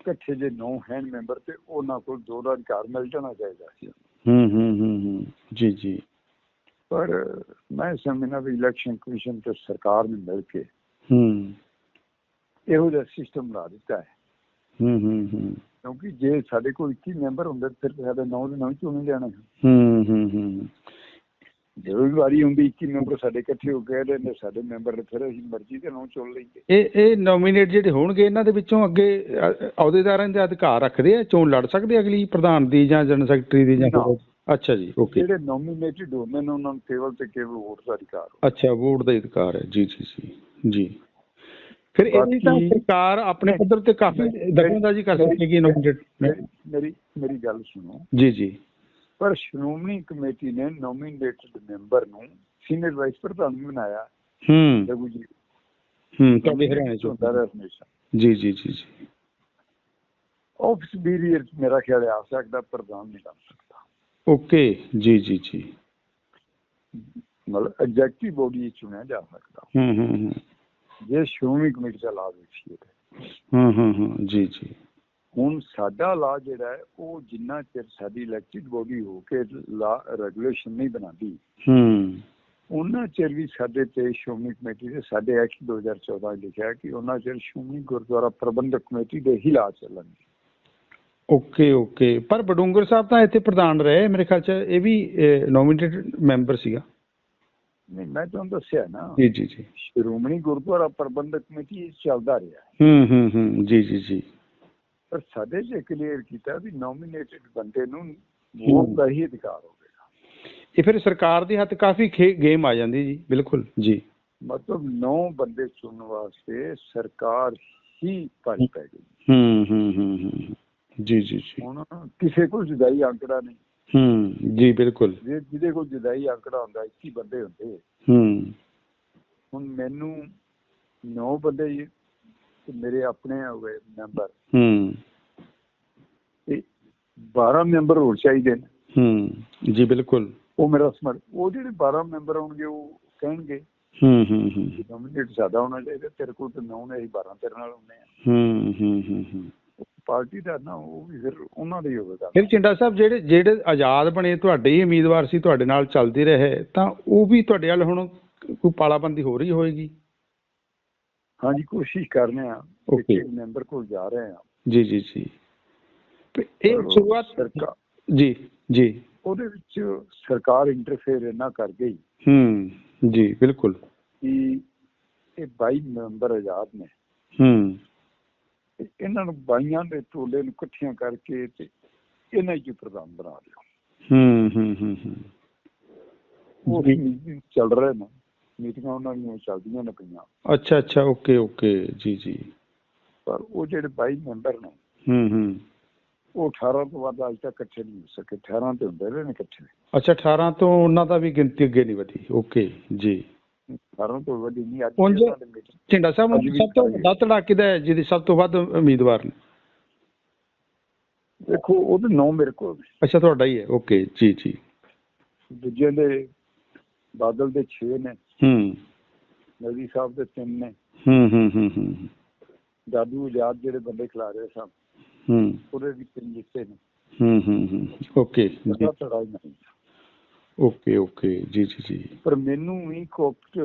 B: ਇਕੱਠੇ ਜੇ ਨੌ ਹਨ ਮੈਂਬਰ ਤੇ ਉਹਨਾਂ ਕੋਲ ਦੋ ਦਾ ਅਧਿਕਾਰ ਮਿਲ ਜਾਣਾ ਚਾਹੀਦਾ ਸੀ।
A: ਹੂੰ ਹੂੰ ਹੂੰ। ਜੀ ਜੀ।
B: ਪਰ ਮੈਂ ਸਮਝਦਾ ਵੀ ਇਲੈਕਸ਼ਨ ਕਮਿਸ਼ਨ ਤੇ ਸਰਕਾਰ ਨੇ ਮਿਲ ਕੇ
A: ਹੂੰ।
B: ਇਹੋ ਜਿਹਾ ਸਿਸਟਮ ਬਣਾ ਦਿੱਤਾ ਹੈ।
A: ਹੂੰ ਹੂੰ ਹੂੰ।
B: ਕਿਉਂਕਿ ਜੇ ਸਾਡੇ ਕੋਲ 21 ਮੈਂਬਰ ਹੁੰਦੇ ਫਿਰ ਸਾਡੇ ਨੌ ਦੇ ਨੌ ਚੁਣੇ ਜਾਣੇ
A: ਹੂੰ ਹੂੰ ਹੂੰ।
B: ਜਦੋਂ ਵੀ ਵਾਰੀ ਹੁੰਦੀ 21 ਮੈਂਬਰ ਸਾਡੇ ਇਕੱਠੇ ਹੋ ਗਏ ਨੇ ਸਾਡੇ ਮੈਂਬਰ ਫਿਰ ਅਸੀਂ ਮਰਜ਼ੀ ਦੇ ਨੌ ਚੁਣ ਲਈਏ।
A: ਇਹ ਇਹ ਨੋਮੀਨੇਟ ਜਿਹੜੇ ਹੋਣਗੇ ਇਹਨਾਂ ਦੇ ਵਿੱਚੋਂ ਅੱਗੇ ਅਹੁਦੇਦਾਰਾਂ ਦੇ ਅਧਿਕਾਰ ਰੱਖਦੇ ਆ? ਚੋਣ ਲੜ ਸਕਦੇ ਅਗਲੀ ਪ੍ਰਧਾਨ ਦੀ ਜਾਂ ਜਨਰਲ ਸੈਕਟਰੀ ਦੀ ਜਾਂ। ਅੱਛਾ ਜੀ ਓਕੇ
B: ਜਿਹੜੇ ਨੋਮੀਨੇਟਡ ਹੁੰਦੇ ਨੇ ਉਹਨਾਂ ਨੂੰ ਕੇਵਲ ਤੇ ਕੇਵਲ ਵੋਟ ਦਾ ਅਧਿਕਾਰ ਹੁੰਦਾ।
A: ਅੱਛਾ ਵੋਟ ਦਾ ਅਧਿਕਾਰ ਹੈ। ਜੀ ਜੀ ਜੀ ਜੀ। ਫਿਰ ਇਹਦੀ ਤਾਂ ਸਰਕਾਰ ਆਪਣੇ ਪੱਧਰ ਤੇ ਕਾਫੀ ਦਖਲਅੰਦਾਜ਼ੀ ਕਰ ਸਕੇਗੀ ਨੋਮੀਨੇਟ
B: ਮੇਰੀ ਮੇਰੀ ਗੱਲ ਸੁਣੋ।
A: ਜੀ ਜੀ।
B: ਪਰ ਸ਼੍ਰੋਮਣੀ ਕਮੇਟੀ ਨੇ ਨੋਮੀਨੇਟਡ ਮੈਂਬਰ ਨੂੰ ਸੀਨੀਅਰ ਵਾਈਸ ਪ੍ਰਧਾਨ ਵੀ ਬਣਾਇਆ।
A: ਹੂੰ।
B: ਰਘੂ ਜੀ।
A: ਹੂੰ ਤੁਹਾਡੇ ਹਰਿਆਣੇ ਚ।
B: ਹੁੰਦਾ ਰਿਹਾ ਹਮੇਸ਼ਾ
A: ਜੀ ਜੀ ਜੀ। ਜੀ
B: ਆਫਿਸ ਬੀਰੀਅਰ ਮੇਰਾ ਖਿਆਲ ਹੈ ਆ ਸਕਦਾ ਪ੍ਰਧਾਨ ਨਹੀਂ ਬਣ ਸਕਦਾ।
A: ਓਕੇ ਜੀ ਜੀ ਜੀ।
B: ਮਤਲਬ ਐਗਜ਼ੈਕਟਿਵ ਬੋਡੀ ਚੁਣਿਆ ਜਾ ਸਕਦਾ।
A: ਹੂੰ ਹੂੰ ਹੂੰ।
B: ਜੇ ਸ਼੍ਰੋਮਣੀ ਕਮੇਟੀ ਦਾ ਲਾਭ ਵੇਖੀਏ
A: ਹੂੰ ਹੂੰ ਹੂੰ ਜੀ ਜੀ।
B: ਹੁਣ ਸਾਡਾ ਲਾ ਜਿਹੜਾ ਹੈ ਉਹ ਜਿੰਨਾ ਚਿਰ ਸਾਡੀ ਇਲੈਕਟਿਡ ਬੋਡੀ ਹੋ ਕੇ ਲਾ ਰੈਗੂਲੇਸ਼ਨ ਨਹੀਂ ਬਣਾਦੀ
A: ਹੂੰ।
B: ਉਹਨਾਂ ਚਿਰ ਵੀ ਸਾਡੇ ਤੇ ਸ਼੍ਰੋਮਣੀ ਕਮੇਟੀ ਦੇ ਸਾਡੇ ਐਕਟ 2014 ਵਿੱਚ ਲਿਖਿਆ ਕਿ ਉਹਨਾਂ ਚਿਰ ਸ਼੍ਰੋਮਣੀ ਗੁਰਦੁਆਰਾ ਪ੍ਰਬੰਧਕ ਕਮੇਟੀ ਦੇ ਹੀ ਲਾ ਚੱਲਣਗੇ।
A: ਓਕੇ ਓਕੇ ਪਰ ਬਡੂੰਗਰ ਸਾਹਿਬ ਤਾਂ ਇੱਥੇ ਪ੍ਰਧਾਨ ਰਹੇ ਮੇਰੇ ਖਿਆਲ ਚ ਇਹ ਵੀ ਨੋਮੀਨੇਟਡ ਮੈਂਬਰ ਸੀਗਾ।
B: ਨਹੀਂ ਮੈਂ ਤੁਹਾਨੂੰ ਦੱਸਿਆ ਨਾ।
A: ਜੀ ਜੀ ਜੀ।
B: ਸ਼੍ਰੋਮਣੀ ਗੁਰਦੁਆਰਾ ਪ੍ਰਬੰਧਕ ਕਮੇਟੀ ਚੱਲਦਾ ਰਿਹਾ। ਹੈ।
A: ਹੂੰ ਹੂੰ। ਹੂੰ ਜੀ ਜੀ ਜੀ।
B: ਪਰ ਸਾਡੇ 'ਚ ਕਲੀਅਰ ਕੀਤਾ ਵੀ ਨੋਮੀਨੇਟਡ ਬੰਦੇ ਨੂੰ ਵੋਟ ਦਾ ਹੀ ਅਧਿਕਾਰ ਹੋਵੇਗਾ
A: ਇਹ ਫਿਰ ਸਰਕਾਰ ਦੇ ਹੱਥ ਕਾਫੀ ਗੇਮ ਆ ਜਾਂਦੀ ਜੀ ਬਿਲਕੁਲ ਜੀ।
B: ਮਤਲਬ 9 ਬੰਦੇ ਚੁਣਨ ਵਾਸਤੇ ਸਰਕਾਰ ਹੀ ਭਾਰੀ ਪੈ ਗਈ।
A: ਹੂੰ ਹੂੰ ਹੂੰ ਹੂੰ। ਜੀ ਜੀ ਜੀ।
B: ਹੁਣ ਕਿਸੇ ਕੋਲ ਜੁਦਾਈ ਆંકੜਾ ਨਹੀਂ।
A: ਹੂੰ ਜੀ ਬਿਲਕੁਲ।
B: ਜੇ ਜਿਹਦੇ ਕੋਲ ਜੁਦਾਈ ਆંકੜਾ ਹੁੰਦਾ 21 ਬੰਦੇ ਹੁੰਦੇ।
A: ਹੂੰ।
B: ਹੁਣ ਮੈਨੂੰ 9 ਬੰਦੇ ਹੀ ਤੇ ਮੇਰੇ ਆਪਣੇ ਹੋਏ ਮੈਂਬਰ।
A: ਹੂੰ।
B: ਤੇ 12 ਮੈਂਬਰ ਹੋਰ ਚਾਹੀਦੇ ਨੇ।
A: ਹੂੰ ਜੀ ਬਿਲਕੁਲ।
B: ਉਹ ਮੇਰਾ ਸਮਰ ਉਹ ਜਿਹੜੇ 12 ਮੈਂਬਰ ਆਉਣਗੇ ਉਹ ਕਹਿਣਗੇ
A: ਹੂੰ ਹੂੰ ਹੂੰ।
B: ਨੋਮੀਨੇਟ ਜ਼ਿਆਦਾ ਹੋਣਾ ਚਾਹੀਦਾ ਤੇਰੇ ਕੋਲ ਤਾਂ 9 ਨੇ ਅਸੀਂ 12 ਤੇਰੇ ਨਾਲ ਹੁੰਦੇ ਆ
A: ਹੂੰ ਹੂੰ ਹੂੰ ਹੂੰ।
B: ਪਾਰਟੀ ਦਾ ਨਾ ਉਹ ਵੀ ਫਿਰ ਉਹਨਾਂ ਦਾ ਹੋਵੇਗਾ
A: ਫਿਰ ਚਿੰਡਾ ਸਾਹਿਬ ਜਿਹੜੇ ਜਿਹੜੇ ਆਜ਼ਾਦ ਬਣੇ ਤੁਹਾਡੇ ਹੀ ਉਮੀਦਵਾਰ ਸੀ ਤੁਹਾਡੇ ਨਾਲ ਚੱਲਦੇ ਰਹੇ ਤਾਂ ਉਹ ਵੀ ਤੁਹਾਡੇ ਵੱਲ ਹੁਣ ਕੋਈ ਪਾਲਾਬੰਦੀ ਹੋ ਰਹੀ ਹੋਏਗੀ?
B: ਹਾਂਜੀ ਕੋਸ਼ਿਸ਼ ਕਰਨੇ ਆ. ਇੱਕ ਮੈਂਬਰ ਕੋਲ ਜਾ ਰਹੇ ਆ
A: ਜੀ ਜੀ ਜੀ। ਤੇ ਇਹ ਸ਼ੁਰੂਆਤ
B: ਸਰਕਾਰ
A: ਜੀ ਜੀ।
B: ਉਹਦੇ ਵਿੱਚ ਸਰਕਾਰ ਇੰਟਰਫੇਅਰ ਇੰਨਾ ਕਰ ਗਈ
A: ਹੂੰ ਜੀ ਬਿਲਕੁਲ।
B: ਕਿ ਇਹ 22 ਮੈਂਬਰ ਆਜ਼ਾਦ ਨੇ।
A: ਹੂੰ।
B: ਤੇ ਇਹਨਾਂ ਨੂੰ ਬਾਈਆਂ ਦੇ ਟੋਲੇ ਨੂੰ ਇਕੱਠੀਆਂ ਕਰਕੇ ਤੇ ਇਹਨਾਂ ਹੀ ਪ੍ਰਧਾਨ ਬਣਾ ਦਿਓ
A: ਹੂੰ ਹੂੰ ਹੂੰ ਹੂੰ।
B: ਉਹ ਚੱਲ ਰਹੇ ਨੇ। ਮੀਟਿੰਗਾਂ ਉਹਨਾਂ ਦੀਆਂ ਚੱਲਦੀਆਂ ਨੇ ਪਈਆਂ।
A: ਅੱਛਾ ਅੱਛਾ ਓਕੇ ਓਕੇ। ਜੀ ਜੀ।
B: ਪਰ ਉਹ ਜਿਹੜੇ 22 ਮੈਂਬਰ ਨੇ
A: ਹੂੰ ਹੂੰ।
B: ਉਹ 18 ਤੋਂ ਵੱਧ ਅੱਜ ਤੱਕ ਇਕੱਠੇ ਨਹੀਂ ਹੋ ਸਕੇ। 18 ਤੇ ਹੁੰਦੇ ਰਹੇ ਨੇ ਇਕੱਠੇ।
A: ਅੱਛਾ 18 ਤੋਂ ਉਹਨਾਂ ਦਾ ਵੀ ਗਿਣਤੀ ਅੱਗੇ ਨਹੀਂ ਵਧੀ। ਓਕੇ ਜੀ।
B: 18 ਤੋਂ ਵੱਡੀ ਨਹੀਂ ਅੱਜ ਉਹਨਾਂ ਦੇ
A: ਝਿੰਡਾ ਸਾਹਿਬ
B: ਵੀ
A: ਸਭ ਤੋਂ। ਵੱਡਾ ਧੜਾ ਕਿਹਦਾ ਹੈ ਜਿਹਦੇ ਸਭ ਤੋਂ ਵੱਧ ਉਮੀਦਵਾਰ ਨੇ।
B: ਦੇਖੋ ਉਹਦੇ ਨੌ ਮੇਰੇ ਕੋਲ ਨੇ।
A: ਅੱਛਾ ਤੁਹਾਡਾ ਹੀ ਹੈ। ਓਕੇ ਜੀ ਜੀ।
B: ਦੂਜੇ ਦੇ ਬਾਦਲ ਦੇ 6 ਨੇ।
A: ਹੂੰ।
B: ਨਦੀ ਸਾਹਿਬ ਦੇ 3 ਨੇ।
A: ਹੂੰ ਹੂੰ ਹੂੰ ਹੂੰ।
B: ਦਾਦੂ ਆਜ਼ਾਦ ਜਿਹੜੇ ਬੰਦੇ ਖਿਲਾ ਰਹੇ ਸਨ
A: ਹੂੰ।
B: ਉਹਦੇ ਵੀ ਤਿੰਨ ਜਿੱਤੇ ਨੇ।
A: ਹੂੰ ਹੂੰ ਹੂੰ। ਓਕੇ ਜੀ। Okay okay. ਜੀ ਜੀ ਜੀ।
B: ਪਰ ਮੈਨੂੰ ਵੀ ਕੋਪਟ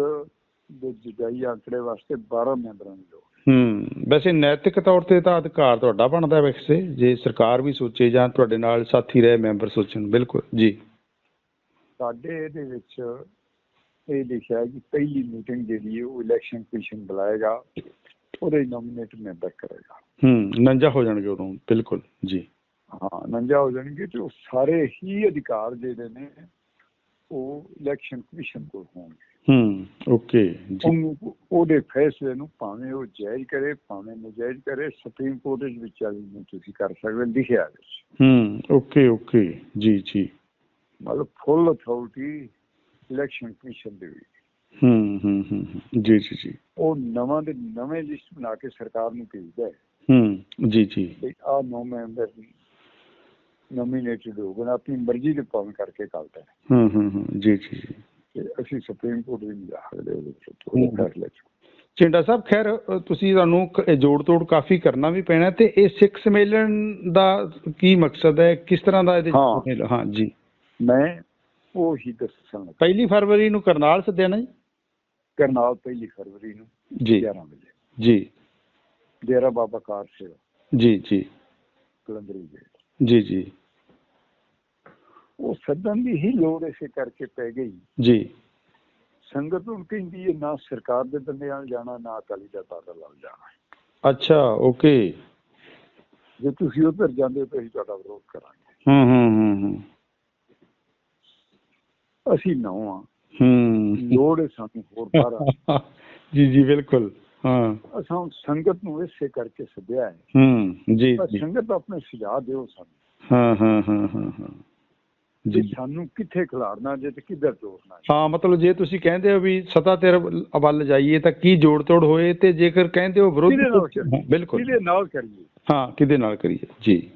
B: ਦੇ ਜੁਦਾਈ ਆંકੜੇ ਵਾਸਤੇ 12 ਮੈਂਬਰਾਂ ਦੀ ਲੋੜ
A: ਹੂੰ। ਵੈਸੇ ਨੈਤਿਕ ਤੌਰ ਤੇ ਤਾਂ ਅਧਿਕਾਰ ਤੁਹਾਡਾ ਬਣਦਾ ਵੈਸੇ ਜੇ ਸਰਕਾਰ ਵੀ ਸੋਚੇ ਜਾਂ ਤੁਹਾਡੇ ਨਾਲ ਸਾਥੀ ਰਹੇ ਮੈਂਬਰ ਸੋਚਣ ਬਿਲਕੁਲ ਜੀ।
B: ਸਾਡੇ ਇਹਦੇ ਵਿੱਚ ਇਹ ਲਿਖਿਆ ਹੈ ਕਿ ਪਹਿਲੀ ਮੀਟਿੰਗ ਜਿਹੜੀ ਹੈ ਉਹ ਇਲੈਕਸ਼ਨ ਕਮਿਸ਼ਨ ਬੁਲਾਏਗਾ ਉਹਦੇ ਨੋਮੀਨੇਟ ਮੈਂਬਰ ਕਰੇਗਾ।
A: ਹੂੰ ਨੰਜਾ ਹੋ ਜਾਣਗੇ ਉਦੋਂ ਬਿਲਕੁਲ ਜੀ।
B: ਹਾਂ ਨੰਜਾ ਹੋ ਜਾਣਗੇ ਤੇ ਉਹ ਸਾਰੇ ਹੀ ਅਧਿਕਾਰ ਜਿਹੜੇ ਨੇ ਉਹ ਇਲੈਕਸ਼ਨ ਕਮਿਸ਼ਨ ਕੋਲ ਹੋਣਗੇ।
A: ਹੂੰ ਓਕੇ
B: ਉਹਦੇ ਫੈਸਲੇ ਨੂੰ ਭਾਵੇਂ ਉਹ ਜਾਇਜ਼ ਕਰੇ ਭਾਵੇਂ ਨਜਾਇਜ਼ ਕਰੇ ਸੁਪਰੀਮ ਕੋਰਟ ਵਿੱਚ ਵੀ ਚੈਲੰਜ ਨੂੰ ਤੁਸੀਂ ਕਰ ਸਕਦੇ ਲਿਖਿਆ ਵਿੱਚ
A: ਹੂੰ ਓਕੇ ਓਕੇ ਜੀ ਜੀ।
B: ਮਤਲਬ ਫੁੱਲ ਅਥਾਰਟੀ ਇਲੈਕਸ਼ਨ ਕਮਿਸ਼ਨ ਦੇ ਵੀ
A: ਹੂੰ ਹੂੰ ਹੂੰ ਹੂੰ, ਜੀ ਜੀ ਜੀ।
B: ਉਹ ਨਵਾਂ ਦੇ ਨਵੇਂ ਲਿਸਟ ਬਣਾ ਕੇ ਸਰਕਾਰ ਨੂੰ ਭੇਜਦਾ ਹੈ।
A: ਹੂੰ ਜੀ ਜੀ।
B: ਆਹ ਨੌ ਮੈਂਬਰ ਨੋਮੀਨੇਟਡ ਹੋ ਗਏ ਆਪਣੀ ਮਰਜ਼ੀ ਦੇ ਪਾਉਣ ਕਰਕੇ ਕਰਦਾ ਹੈ।
A: ਹੂੰ ਹੂੰ ਹੂੰ ਜੀ ਜੀ ਜੀ।
B: ਤੇ ਅਸੀਂ ਸੁਪਰੀਮ ਕੋਰਟ ਵੀ ਨਹੀਂ ਜਾ ਸਕਦੇ ਉਹਦੇ ਵਿੱਚ ਫੈਸਲਾ ਚ।
A: ਚਿੰਡਾ ਸਾਹਿਬ ਖੈਰ ਤੁਸੀਂ ਤੁਹਾਨੂੰ ਕ- ਜੋੜ ਤੋੜ ਕਾਫੀ ਕਰਨਾ ਵੀ ਪੈਣਾ ਤੇ ਇਹ ਸਿੱਖ ਸੰਮੇਲਨ ਦਾ ਕੀ ਮਕਸਦ ਹੈ? ਕਿਸ ਤਰ੍ਹਾਂ ਦਾ ਇਹਦੇ
B: ਹਾਂ।
A: ਜੀ।
B: ਮੈਂ ਉਹ ਹੀ ਦੱਸਣ ਲੱਗਾ
A: ਪਹਿਲੀ ਫਰਵਰੀ ਨੂੰ ਕਰਨਾਲ ਸੱਦਿਆ ਨਾ ਜੀ?
B: ਕਰਨਾਲ ਪਹਿਲੀ ਫਰਵਰੀ ਨੂੰ
A: ਜੀ।
B: 11 ਵਜੇ।
A: ਜੀ।
B: ਡੇਰਾ ਬਾਬਾ ਕਾਰ ਸੇਵਾ
A: ਜੀ ਜੀ।
B: ਕਲੰਦਰੀ ਦੇ
A: ਜੀ ਜੀ।
B: ਉਹ ਸੱਦਣ ਦੀ ਹੀ ਲੋੜ ਇਸੇ ਕਰਕੇ ਪੈ ਗਈ।
A: ਜੀ।
B: ਸੰਗਤ ਨੂੰ ਕਹਿੰਦੀ ਹੈ ਨਾ ਸਰਕਾਰ ਦੇ ਬੰਦਿਆਂ ਨਾਲ ਜਾਣਾ ਨਾ ਅਕਾਲੀ ਦਲ ਬਾਦਲ ਨਾਲ ਜਾਣਾ।
A: ਅੱਛਾ ਓਕੇ।
B: ਜੇ ਤੁਸੀਂ ਉਧਰ ਜਾਂਦੇ ਹੋ ਤਾਂ ਅਸੀਂ ਤੁਹਾਡਾ ਵਿਰੋਧ ਕਰਾਂਗੇ।
A: ਹੂੰ ਹੂੰ ਹੂੰ ਹੂੰ।
B: ਅਸੀਂ ਨੌ ਆ
A: ਹੂੰ।
B: ਲੋੜ ਹੈ ਸਾਨੂੰ ਹੋਰ ਬਾਰਾ
A: ਜੀ ਜੀ ਬਿਲਕੁਲ ਹਾਂ।
B: ਅਸਾਂ ਸੰਗਤ ਨੂੰ ਇਸੇ ਕਰਕੇ ਸੱਦਿਆ ਹੈ।
A: ਹੂੰ ਜੀ।
B: ਸੰਗਤ ਆਪਣੇ ਸੁਝਾਅ ਦਿਓ ਸਾਨੂੰ।
A: ਹਾਂ ਹਾਂ ਹਾਂ ਹਾਂ ਹਾਂ।
B: ਜੀ। ਸਾਨੂੰ ਕਿੱਥੇ ਖਿਲਾਰਨਾ ਜੇ ਤੇ ਕਿੱਧਰ ਤੋਰਨਾ
A: ਹਾਂ ਮਤਲਬ ਜੇ ਤੁਸੀਂ ਕਹਿੰਦੇ ਹੋ ਵੀ ਸਤਾ ਤੇਰ ਵੱਲ ਜਾਈਏ ਤਾਂ ਕੀ ਜੋੜ ਤੋੜ ਹੋਏ ਤੇ ਜੇਕਰ ਕਹਿੰਦੇ ਹੋ ਵਿਰੋਧੀ
B: ਕਿਹਦੇ
A: ਬਿਲਕੁਲ।
B: ਕਿਹਦੇ ਨਾਲ ਕਰੀਏ?
A: ਹਾਂ ਕਿਹਦੇ ਨਾਲ ਕਰੀਏ? ਜੀ।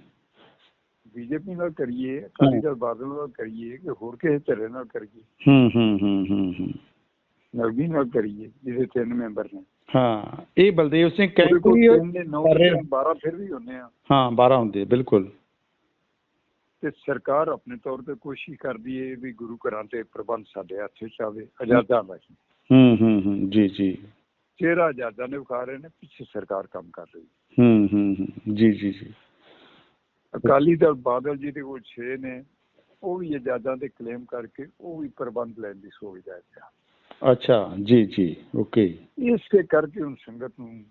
B: ਬੀਜੇਪੀ ਨਾਲ ਕਰੀਏ ਅਕਾਲੀ ਦਲ ਬਾਦਲ ਨਾਲ ਕਰੀਏ ਕਿ ਹੋਰ ਕਿਸੇ ਧਿਰੇ ਨਾਲ ਕਰੀਏ?
A: ਹੂੰ ਹੂੰ ਹੂੰ ਹੂੰ ਹੂੰ।
B: ਨਵੀਂ ਨਾਲ ਕਰੀਏ ਜਿਹਦੇ ਤਿੰਨ ਮੈਂਬਰ ਨੇ।
A: ਹਾਂ ਇਹ ਬਲਦੇਵ ਸਿੰਘ ਰਹੇ
B: ਤੇ 12 ਫਿਰ ਵੀ ਹੁੰਨੇ ਆ।
A: ਹਾਂ 12 ਹੁੰਦੇ ਬਿਲਕੁਲ।
B: ਤੇ ਸਰਕਾਰ ਆਪਣੇ ਤੌਰ ਤੇ ਕੋਸ਼ਿਸ਼ ਕਰਦੀ ਹੈ ਵੀ ਗੁਰੂ ਘਰਾਂ ਤੇ ਪ੍ਰਬੰਧ ਸਾਡੇ ਹੱਥ ਵਿੱਚ ਆਵੇ ਆਜ਼ਾਦਾਂ ਦਾ।
A: ਹੂੰ ਹੂੰ ਹੂੰ ਜੀ ਜੀ।
B: ਚਿਹਰਾ ਆਜ਼ਾਦਾਂ ਨੇ ਵਿਖਾ ਰਹੇ ਨੇ ਪਿੱਛੇ ਸਰਕਾਰ ਕੰਮ ਕਰ ਰਹੀ
A: ਹੂੰ। ਹੂੰ ਹੂੰ ਜੀ ਜੀ ਜੀ।
B: ਅਕਾਲੀ ਦਲ ਬਾਦਲ ਜੀ ਦੇ ਕੋਲ 6 ਨੇ ਉਹ ਵੀ ਆਜ਼ਾਦਾਂ ਦੇ ਕਲੇਮ ਕਰਕੇ ਉਹ ਵੀ ਪ੍ਰਬੰਧ ਲੈਣ ਦੀ ਸੋਚਦਾ ਹੈ।
A: ਅੱਛਾ ਜੀ ਜੀ ਓਕੇ।
B: ਇਸੇ ਕਰਕੇ ਹੁਣ ਸੰਗਤ ਨੂੰ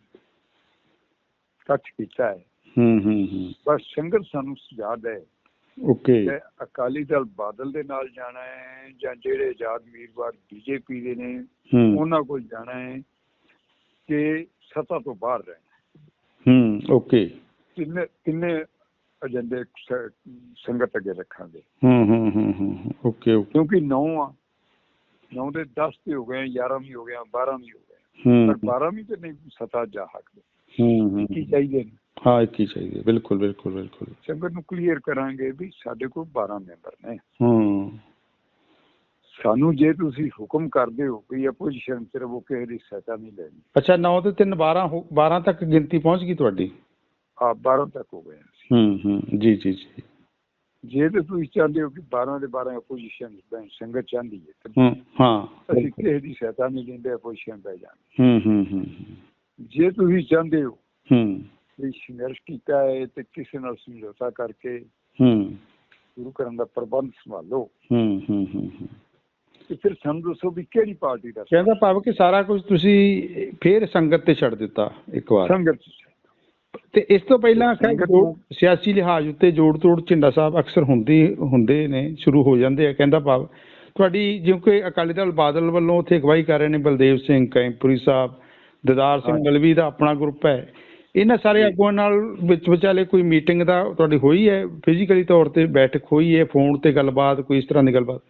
B: ਟੱਚ ਕੀਤਾ ਹੈ।
A: ਹੂੰ ਹੂੰ ਹੂੰ।
B: ਬਸ ਸੰਗਤ ਸਾਨੂੰ ਸੁਝਾਅ ਦੇ।
A: ਓਕੇ
B: ਅਕਾਲੀ ਦਲ ਬਾਦਲ ਦੇ ਨਾਲ ਜਾਣਾ ਹੈ ਜਾਂ ਜਿਹੜੇ ਆਜ਼ਾਦ ਉਮੀਦਵਾਰ ਬੀਜੇਪੀ ਦੇ ਨੇ ਉਹਨਾਂ ਕੋਲ ਜਾਣਾ ਹੈ ਕਿ ਸੱਤਾ ਤੋਂ ਬਾਹਰ ਰਹਿਣਾ
A: ਹੂੰ। ਓਕੇ
B: ਕਿੰਨੇ ਕਿੰਨੇ ਏਜੰਡੇ ਸ- ਸੰਗਤ ਅੱਗੇ ਰੱਖਾਂਗੇ?
A: ਹੂੰ ਹੂੰ ਹੂੰ ਹੂੰ ਓਕੇ
B: ਕਿਉਂਕਿ 9 ਆ। 9 ਦੇ 10 ਤੇ ਹੋ ਗਏ 11 ਵੀ ਹੋ ਗਿਆ 12 ਵੀ ਹੋ ਗਏ।
A: ਹੂੰ।
B: ਪਰ 12 ਵੀ ਤੇ ਨਹੀਂ ਸੱਤਾ ਜਾ ਸਕਦੇ।
A: ਹੂੰ ਹੂੰ
B: ਕੀ ਚਾਹੀਦੇ ਨੇ?
A: ਹਾਂ ਇੱਕ ਹੀ ਚਾਹੀਦੀ ਹੈ, ਬਿਲਕੁਲ ਬਿਲਕੁਲ ਬਿਲਕੁਲ।
B: ਸੰਗਤ ਨੂੰ ਕਲੀਅਰ ਕਰਾਂਗੇ ਵੀ ਸਾਡੇ ਕੋਲ 12 ਮੈਂਬਰ ਨੇ।
A: ਹੂੰ।
B: ਸਾਨੂੰ ਜੇ ਤੁਸੀਂ ਹੁਕਮ ਕਰਦੇ ਹੋ ਕਿ ਆਪੋਜੀਸ਼ਨ ਸਿਰਫ ਉਹ ਕਿਸੇ ਦੀ ਸਹਾਇਤਾ ਨਹੀਂ ਲੈਣੀ।
A: ਅੱਛਾ 9 ਤੇ 3 12 ਹੋ- 12 ਤੱਕ ਗਿਣਤੀ ਪਹੁੰਚ ਗਈ ਤੁਹਾਡੀ?
B: ਆ 12 ਤੱਕ ਹੋ ਗਏ।
A: ਹੂੰ ਹੂੰ। ਜੀ ਜੀ ਜੀ।
B: ਜੇ ਤੇ ਤੁਸੀਂ ਚਾਹੁੰਦੇ ਹੋ ਕਿ 12 ਦੇ 12 ਆਪੋਜੀਸ਼ਨ ਸੰਗਤ ਚਾਹੁੰਦੀ ਹੈ ਤੇ
A: ਹੂੰ ਹਾਂ
B: ਅਸੀਂ। ਕਿਸੇ ਦੀ ਸਹਾਇਤਾ ਨਹੀਂ ਲੈਂਦੇ ਆਪੋਜੀਸ਼ਨ ਪੈ ਜਾਣ
A: ਹੂੰ ਹੂੰ ਹੂੰ।
B: ਜੇ ਤੁਸੀਂ ਚਾਹੁੰਦੇ ਹੋ
A: ਹੂੰ।
B: ਵੀ ਸੰਘਰਸ਼ ਕੀਤਾ ਹੈ ਤੇ ਕਿਸੇ ਨਾਲ ਸਮਝੌਤਾ ਕਰਕੇ
A: ਹੂੰ।
B: ਸ਼ੁਰੂ ਕਰਨ ਦਾ ਪ੍ਰਬੰਧ ਸੰਭਾਲੋ।
A: ਹੂੰ ਹੂੰ ਹੂੰ
B: ਤੇ ਫਿਰ ਵੀ ਕਿਹੜੀ ਪਾਰਟੀ ਦਾ
A: ਕਹਿੰਦਾ ਭਾਵ ਕਿ ਸਾਰਾ ਕੁਝ ਤੁਸੀਂ ਫੇਰ ਸੰਗਤ ਤੇ ਛੱਡ ਦਿੱਤਾ ਇੱਕ ਵਾਰ।
B: ਸੰਘਰਸ਼
A: ਤੇ ਇਸ ਤੋਂ ਪਹਿਲਾਂ
B: ਸੰਗਤ
A: ਸਿਆਸੀ ਲਿਹਾਜ਼ ਉੱਤੇ ਜੋੜ ਤੋੜ ਝਿੰਡਾ ਸਾਹਿਬ ਅਕਸਰ ਹੁੰਦੇ ਹੁੰਦੇ ਨੇ ਸ਼ੁਰੂ ਹੋ ਜਾਂਦੇ ਆ। ਕਹਿੰਦਾ ਭਾਵ ਤੁਹਾਡੀ ਜਿਉਂ ਕਿ ਅਕਾਲੀ ਦਲ ਬਾਦਲ ਵੱਲੋਂ ਉੱਥੇ ਅਗਵਾਈ ਕਰ ਰਹੇ ਨੇ ਬਲਦੇਵ ਸਿੰਘ ਕੈਂਪੂਰੀ ਸਾਹਿਬ ਦਿਦਾਰ ਸਿੰਘ। ਮਲਵੀ ਦਾ ਆਪਣਾ ਗਰੁੱਪ ਹੈ। ਇਹਨਾਂ ਸਾਰੇ ਆਗੂਆਂ ਨਾਲ ਵਿੱਚ ਵਿਚਾਲੇ ਕੋਈ ਮੀਟਿੰਗ ਦਾ ਤੁਹਾਡੀ ਹੋਈ ਹੈ? ਫਿਜ਼ੀਕਲੀ ਤੌਰ ਤੇ ਬੈਠਕ ਹੋਈ ਹੈ? ਫੋਨ ਤੇ ਗੱਲਬਾਤ ਕੋਈ ਇਸ ਤਰ੍ਹਾਂ ਦੀ ਗੱਲਬਾਤ?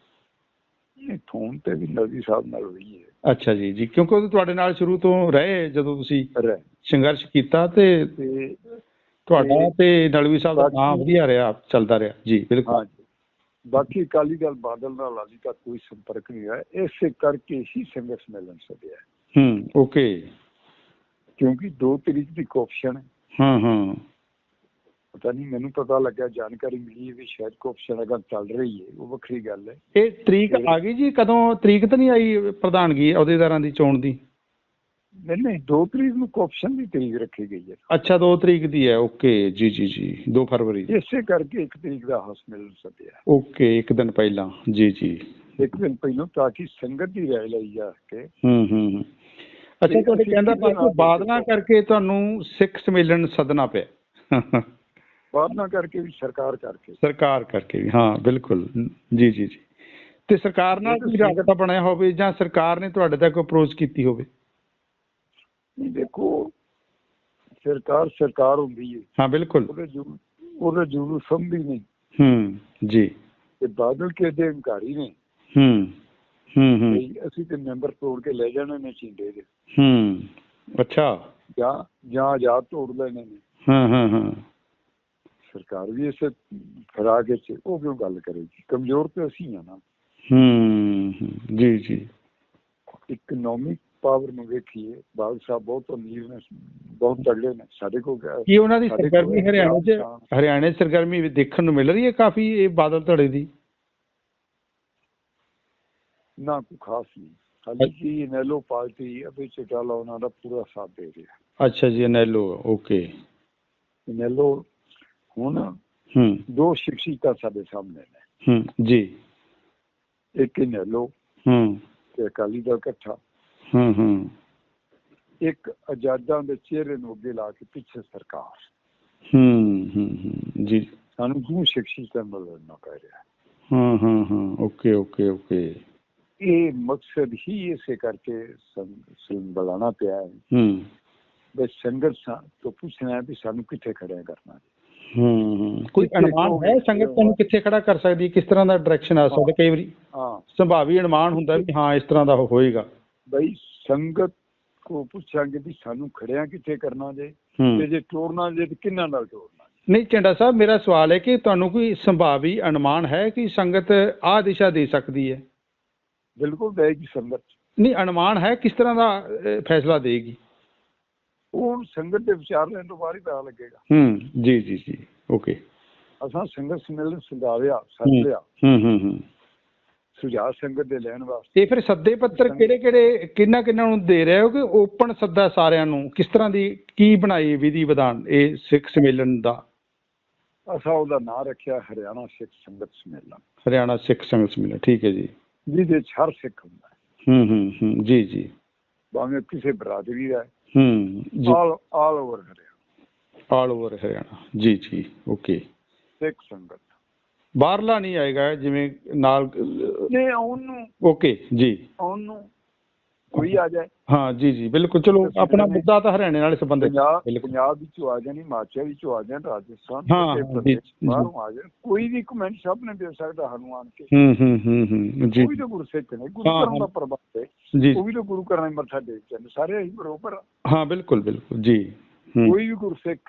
B: ਫੋਨ ਤੇ ਵੀ ਨਵੀ ਸਾਹਿਬ ਨਾਲ ਹੋਈ ਹੈ।
A: ਅੱਛਾ ਜੀ ਜੀ ਕਿਉਂਕਿ ਉਹ ਤੁਹਾਡੇ ਨਾਲ ਸ਼ੁਰੂ ਤੋਂ ਰਹੇ ਜਦੋਂ ਤੁਸੀਂ ਸੰਘਰਸ਼ ਕੀਤਾ ਤੇ ਤੁਹਾਡਾ ਤੇ ਨਲਵੀ ਸਾਹਿਬ ਦਾ ਨਾਮ ਵਧੀਆ ਰਿਹਾ ਚੱਲਦਾ ਰਿਹਾ। ਜੀ ਬਿਲਕੁਲ।
B: ਹਾਂ ਜੀ। ਬਾਕੀ ਅਕਾਲੀ ਦਲ ਬਾਦਲ ਨਾਲ ਅਜੇ ਤੱਕ ਕੋਈ ਸੰਪਰਕ ਨਹੀਂ ਹੋਇਆ। ਇਸੇ ਕਰਕੇ ਹੀ ਸੰਘਰਸ਼ ਮਿਲਣ ਸਕਿਆ ਹੈ।
A: ਹੂੰ ਓਕੇ
B: ਕਿਉਂਕਿ 2 ਤਰੀਕ ਦੀ ਕੋਪਸ਼ਨ ਹੈ।
A: ਹਾਂ ਹਾਂ।
B: ਪਤਾ ਨਹੀਂ ਮੈਨੂੰ ਪਤਾ ਲੱਗਾ ਜਾਣਕਾਰੀ ਮਿਲੀ ਵੀ ਸ਼ਾਇਦ ਕੋਪਸ਼ਨ ਅਗਰ ਚੱਲ ਰਹੀ ਹੈ ਉਹ ਵੱਖਰੀ ਗੱਲ ਹੈ।
A: ਇਹ ਤਰੀਕ ਆ ਗਈ ਜੀ? ਕਦੋਂ ਤਰੀਕ ਤਾਂ ਨਹੀਂ ਆਈ ਪ੍ਰਧਾਨਗੀ ਅਹੁਦੇਦਾਰਾਂ ਦੀ ਚੋਣ ਦੀ?
B: ਨਹੀਂ ਨਹੀਂ 2 ਤਰੀਕ ਨੂੰ ਕੋਪਸ਼ਨ ਦੀ ਤਰੀਕ ਰੱਖੀ ਗਈ ਹੈ।
A: ਅੱਛਾ 2 ਤਰੀਕ ਦੀ ਹੈ। ਓਕੇ ਜੀ ਜੀ ਜੀ। 2 ਫਰਵਰੀ
B: ਇਸੇ ਕਰਕੇ 1 ਤਰੀਕ ਦਾ ਹੱਸ ਮਿਲ ਸਕਿਆ।
A: ਓਕੇ ਇੱਕ ਦਿਨ ਪਹਿਲਾਂ। ਜੀ ਜੀ।
B: ਇੱਕ ਦਿਨ ਪਹਿਲਾਂ ਤਾਂ ਕਿ ਸੰਗਤ ਦੀ ਰਾਏ ਲਈ ਜਾ ਕੇ
A: ਹੂੰ ਹੂੰ। ਅੱਛਾ ਤੁਹਾਡੇ ਕਹਿੰਦਾ
B: ਨਾਲ
A: ਬਾਦਲਾਂ ਕਰਕੇ ਤੁਹਾਨੂੰ ਸਿੱਖ ਸਮੇਲਨ ਸੱਦਣਾ ਪਿਆ।
B: ਵਾਰਨਾ ਕਰਕੇ ਵੀ ਸਰਕਾਰ ਕਰਕੇ।
A: ਸਰਕਾਰ ਕਰਕੇ ਵੀ ਹਾਂ ਬਿਲਕੁਲ। ਜੀ ਜੀ ਜੀ। ਤੇ ਸਰਕਾਰ ਨਾਲ ਕੋਈ ਰਾਬਤਾ ਬਣਿਆ ਹੋਵੇ ਜਾਂ ਸਰਕਾਰ ਨੇ ਤੁਹਾਡੇ ਤੱਕ ਅਪਰੋਚ ਕੀਤੀ ਹੋਵੇ?
B: ਨਹੀਂ ਦੇਖੋ ਸਰਕਾਰ ਸਰਕਾਰ ਹੁੰਦੀ ਹੈ।
A: ਹਾਂ ਬਿਲਕੁਲ।
B: ਉਹਦੇ ਜੂ ਉਹਦੇ ਜੂ ਸੰਭੀ ਨਹੀਂ।
A: ਹੂੰ ਜੀ।
B: ਤੇ ਬਾਦਲ ਕੇ ਦੇ ਹੰਕਾਰੀ ਨੇ
A: ਹੂੰ। ਹੂੰ ਹੂੰ।
B: ਅਸੀਂ ਤੇ ਮੈਂਬਰ ਤੋੜ ਕੇ ਲੈ ਜਾਣੇ ਨੇ ਚਿੰਦੇ ਦੇ।
A: ਹੂੰ ਅੱਛਾ।
B: ਜਾਂ ਜਾਂ ਆਜ਼ਾਦ ਤੋੜ ਲੈਣੇ ਨੇ।
A: ਹਾਂ ਹਾਂ ਹਾਂ।
B: ਸਰਕਾਰ ਵੀ ਇਸੇ ਫਰਾਗ ਵਿੱਚ ਉਹ ਕਿਉਂ ਗੱਲ ਕਰੇਗੀ ਕਮਜ਼ੋਰ ਤੇ ਅਸੀਂ ਆ ਨਾ।
A: ਹੂੰ ਜੀ ਜੀ।
B: ਇਕਨੋਮਿਕ ਪਾਵਰ ਨੂੰ ਵੇਖੀਏ ਬਾਦਲ ਸਾਹਿਬ ਬਹੁਤ ਅਮੀਰ ਨੇ ਬਹੁਤ ਤਗੜੇ ਨੇ। ਸਾਡੇ ਕੋਲ
A: ਕੀ ਉਹਨਾਂ ਦੀ ਸਰਗਰਮੀ ਹਰਿਆਣਾ 'ਚ ਹਰਿਆਣੇ ਸਰਗਰਮੀ ਵੀ ਦੇਖਣ ਨੂੰ ਮਿਲ ਰਹੀ ਹੈ ਕਾਫੀ ਇਹ ਬਾਦਲ ਧੜੇ ਦੀ?
B: ਨਾ ਕੋਈ ਖਾਸ ਨਹੀਂ। ਹਾਲੇ ਕੀ ਨੈਲੋ ਪਾਰਟੀ ਅਭੀ ਚਟਾਲਾ ਉਹਨਾਂ ਦਾ ਪੂਰਾ ਸਾਥ ਦੇ ਰਹੀ।
A: ਅੱਛਾ ਜੀ ਨੈਲੋ ਓਕੇ।
B: ਨੈਲੋ ਹੁਣ
A: ਹੂੰ।
B: ਦੋ ਸ਼ਖਸੀਅਤਾਂ ਸਾਡੇ ਸਾਹਮਣੇ ਨੇ।
A: ਹੂੰ ਜੀ।
B: ਇੱਕ ਨੈਲੋ
A: ਹੂੰ।
B: ਤੇ ਅਕਾਲੀ ਦਲ ਇਕੱਠਾ।
A: ਹੂੰ ਹੂੰ।
B: ਇੱਕ ਆਜ਼ਾਦਾਂ ਦੇ ਚਿਹਰੇ ਨੂੰ ਅੱਗੇ ਲਾ ਕੇ ਪਿੱਛੇ ਸਰਕਾਰ।
A: ਹੂੰ ਹੂੰ ਹੂੰ, ਜੀ।
B: ਸਾਨੂੰ ਦੋ ਸ਼ਖਸੀਅਤਾਂ ਬਦਲਣਾ ਪੈ ਰਿਹਾ।
A: ਹਾਂ ਹਾਂ ਹਾਂ ਓਕੇ ਓਕੇ ਓਕੇ।
B: ਇਹ ਮਕਸਦ ਹੀ ਇਸੇ ਕਰਕੇ ਸੰਗ ਬੁਲਾਣਾ ਪਿਆ ਹੈ।
A: ਹੂੰ।
B: ਵੀ ਸੰਗਤ ਤੋਂ ਪੁੱਛਣਾ ਹੈ ਵੀ ਸਾਨੂੰ ਕਿੱਥੇ ਖੜਿਆ ਕਰਨਾ ਹੈ।
A: ਕੋਈ ਅਨੁਮਾਨ? ਹੈ ਸੰਗਤ ਤੁਹਾਨੂੰ ਕਿੱਥੇ ਖੜਾ ਕਰ ਸਕਦੀ ਹੈ? ਕਿਸ ਤਰ੍ਹਾਂ ਦਾ ਡਾਇਰੈਕਸ਼ਨ ਆ ਸਕਦਾ ਕਈ ਵਾਰੀ
B: ਹਾਂ।
A: ਸੰਭਾਵੀ ਅਨੁਮਾਨ ਹੁੰਦਾ ਵੀ ਹਾਂ ਇਸ ਤਰ੍ਹਾਂ ਦਾ ਹੋਏਗਾ।
B: ਬਈ ਸੰਗਤ ਕੋ ਪੁੱਛਾਂਗੇ ਵੀ ਸਾਨੂੰ ਖੜਿਆ ਕਿੱਥੇ ਕਰਨਾ ਜੇ? ਤੇ ਜੇ ਟੋਰਨਾ ਜੇ ਤੇ ਕਿੰਨਾਂ ਨਾਲ ਟੋਰਨਾ
A: ਨਹੀਂ ਝੰਡਾ ਸਾਹਿਬ ਮੇਰਾ ਸਵਾਲ ਹੈ ਕਿ ਤੁਹਾਨੂੰ ਕੋਈ ਸੰਭਾਵੀ ਅਨੁਮਾਨ ਹੈ ਕਿ ਸੰਗਤ ਆ ਦਿਸ਼ਾ ਦੇ ਸਕਦੀ ਹੈ?
B: ਬਿਲਕੁਲ ਦੇਗੀ ਸੰਗਤ
A: ਨਹੀਂ ਅਨੁਮਾਨ ਹੈ ਕਿਸ ਤਰ੍ਹਾਂ ਦਾ ਫੈਸਲਾ ਦੇਗੀ?
B: ਉਹ ਸੰਗਤ ਦੇ ਵਿਚਾਰ ਲੈਣ ਤੋਂ ਬਾਅਦ ਹੀ ਪਤਾ ਲੱਗੇਗਾ।
A: ਹੂੰ ਜੀ ਜੀ ਜੀ ਓਕੇ।
B: ਅਸਾਂ ਸੰਗਤ ਸਮੇਲਨ ਸੁਝਾਵਿਆ
A: ਹੂੰ
B: ਸੱਦਿਆ
A: ਹੂੰ ਹੂੰ ਹੂੰ।
B: ਸੁਝਾਅ ਸੰਗਤ ਦੇ ਲੈਣ ਵਾਸਤੇ।
A: ਫਿਰ ਸੱਦੇ ਪੱਤਰ ਕਿਹੜੇ ਕਿਹੜੇ ਕਿੰਨਾ ਕਿੰਨਾ ਨੂੰ ਦੇ ਰਹੇ ਹੋ ਕਿ ਓਪਨ ਸੱਦਾ ਸਾਰਿਆਂ ਨੂੰ? ਕਿਸ ਤਰ੍ਹਾਂ ਦੀ ਕੀ ਬਣਾਈ ਵਿਧੀ ਵਿਧਾਨ ਇਹ ਸਿੱਖ ਸੰਮੇਲਨ ਦਾ?
B: ਅਸਾਂ ਉਹਦਾ ਨਾਂ ਰੱਖਿਆ ਹਰਿਆਣਾ ਸਿੱਖ ਸੰਗਤ ਸਮੇਲਨ।
A: ਹਰਿਆਣਾ ਸਿੱਖ ਸੰਗਤ ਸੰਮੇਲਨ ਠੀਕ ਹੈ ਜੀ।
B: ਜਿਹਦੇ 'ਚ ਹਰ ਸਿੱਖ ਹੁੰਦਾ ਹੈ।
A: ਹੂੰ ਹੂੰ ਹੂੰ ਜੀ ਜੀ।
B: ਭਾਵੇਂ ਕਿਸੇ ਬਰਾਦਰੀ ਦਾ ਹੈ।
A: ਜੀ।
B: All all over Haryana.
A: All over Haryana. ਜੀ ਜੀ ਓਕੇ।
B: ਸਿੱਖ ਸੰਗਤ।
A: ਬਾਹਰਲਾ ਨਹੀਂ ਆਏਗਾ ਜਿਵੇਂ ਨਾਲ
B: ਨੇ ਉਹਨੂੰ
A: ਓਕੇ ਜੀ।
B: ਉਹਨੂੰ ਕੋਈ ਆ ਜਾਏ।
A: ਹਾਂ ਜੀ ਜੀ ਬਿਲਕੁਲ। ਚਲੋ ਆਪਣਾ ਮੁੱਦਾ ਤਾਂ ਹਰਿਆਣੇ ਨਾਲ ਸੰਬੰਧਿਤ ਬਿਲਕੁਲ।
B: ਪੰਜਾਬ ਵਿੱਚੋਂ ਆ ਜਾਣ ਹਿਮਾਚਲ ਵਿੱਚੋਂ ਆ ਜਾਣ ਰਾਜਸਥਾਨ
A: ਹਾਂ, ਹਾਂ।
B: ਬਾਹਰੋਂ ਆ ਜਾਣ। ਕੋਈ ਵੀ ਕਮੈਂਟ ਸਭ ਨੇ ਦੇ ਸਕਦਾ ਸਾਨੂੰ ਆਣ ਕੇ।
A: ਹੂੰ ਹੂੰ ਹੂੰ ਹੂੰ ਜੀ।
B: ਕੋਈ ਤਾਂ ਨੇ ਗੁਰੂ
A: ਹਾਂ,
B: ਕਰਨ ਦਾ
A: ਹਾਂ।
B: ਪ੍ਰਬੰਧ ਹੈ। ਉਹ ਵੀ ਤਾਂ ਗੁਰੂ ਘਰਾਂ 'ਚ ਮੱਥਾ ਟੇਕ ਜਾਂਦੇ ਸਾਰੇ ਅਸੀਂ ਬਰੋਬਰ।
A: ਹਾਂ ਬਿਲਕੁਲ ਬਿਲਕੁਲ ਜੀ। ਹੂੰ।
B: ਕੋਈ ਵੀ ਗੁਰਸਿੱਖ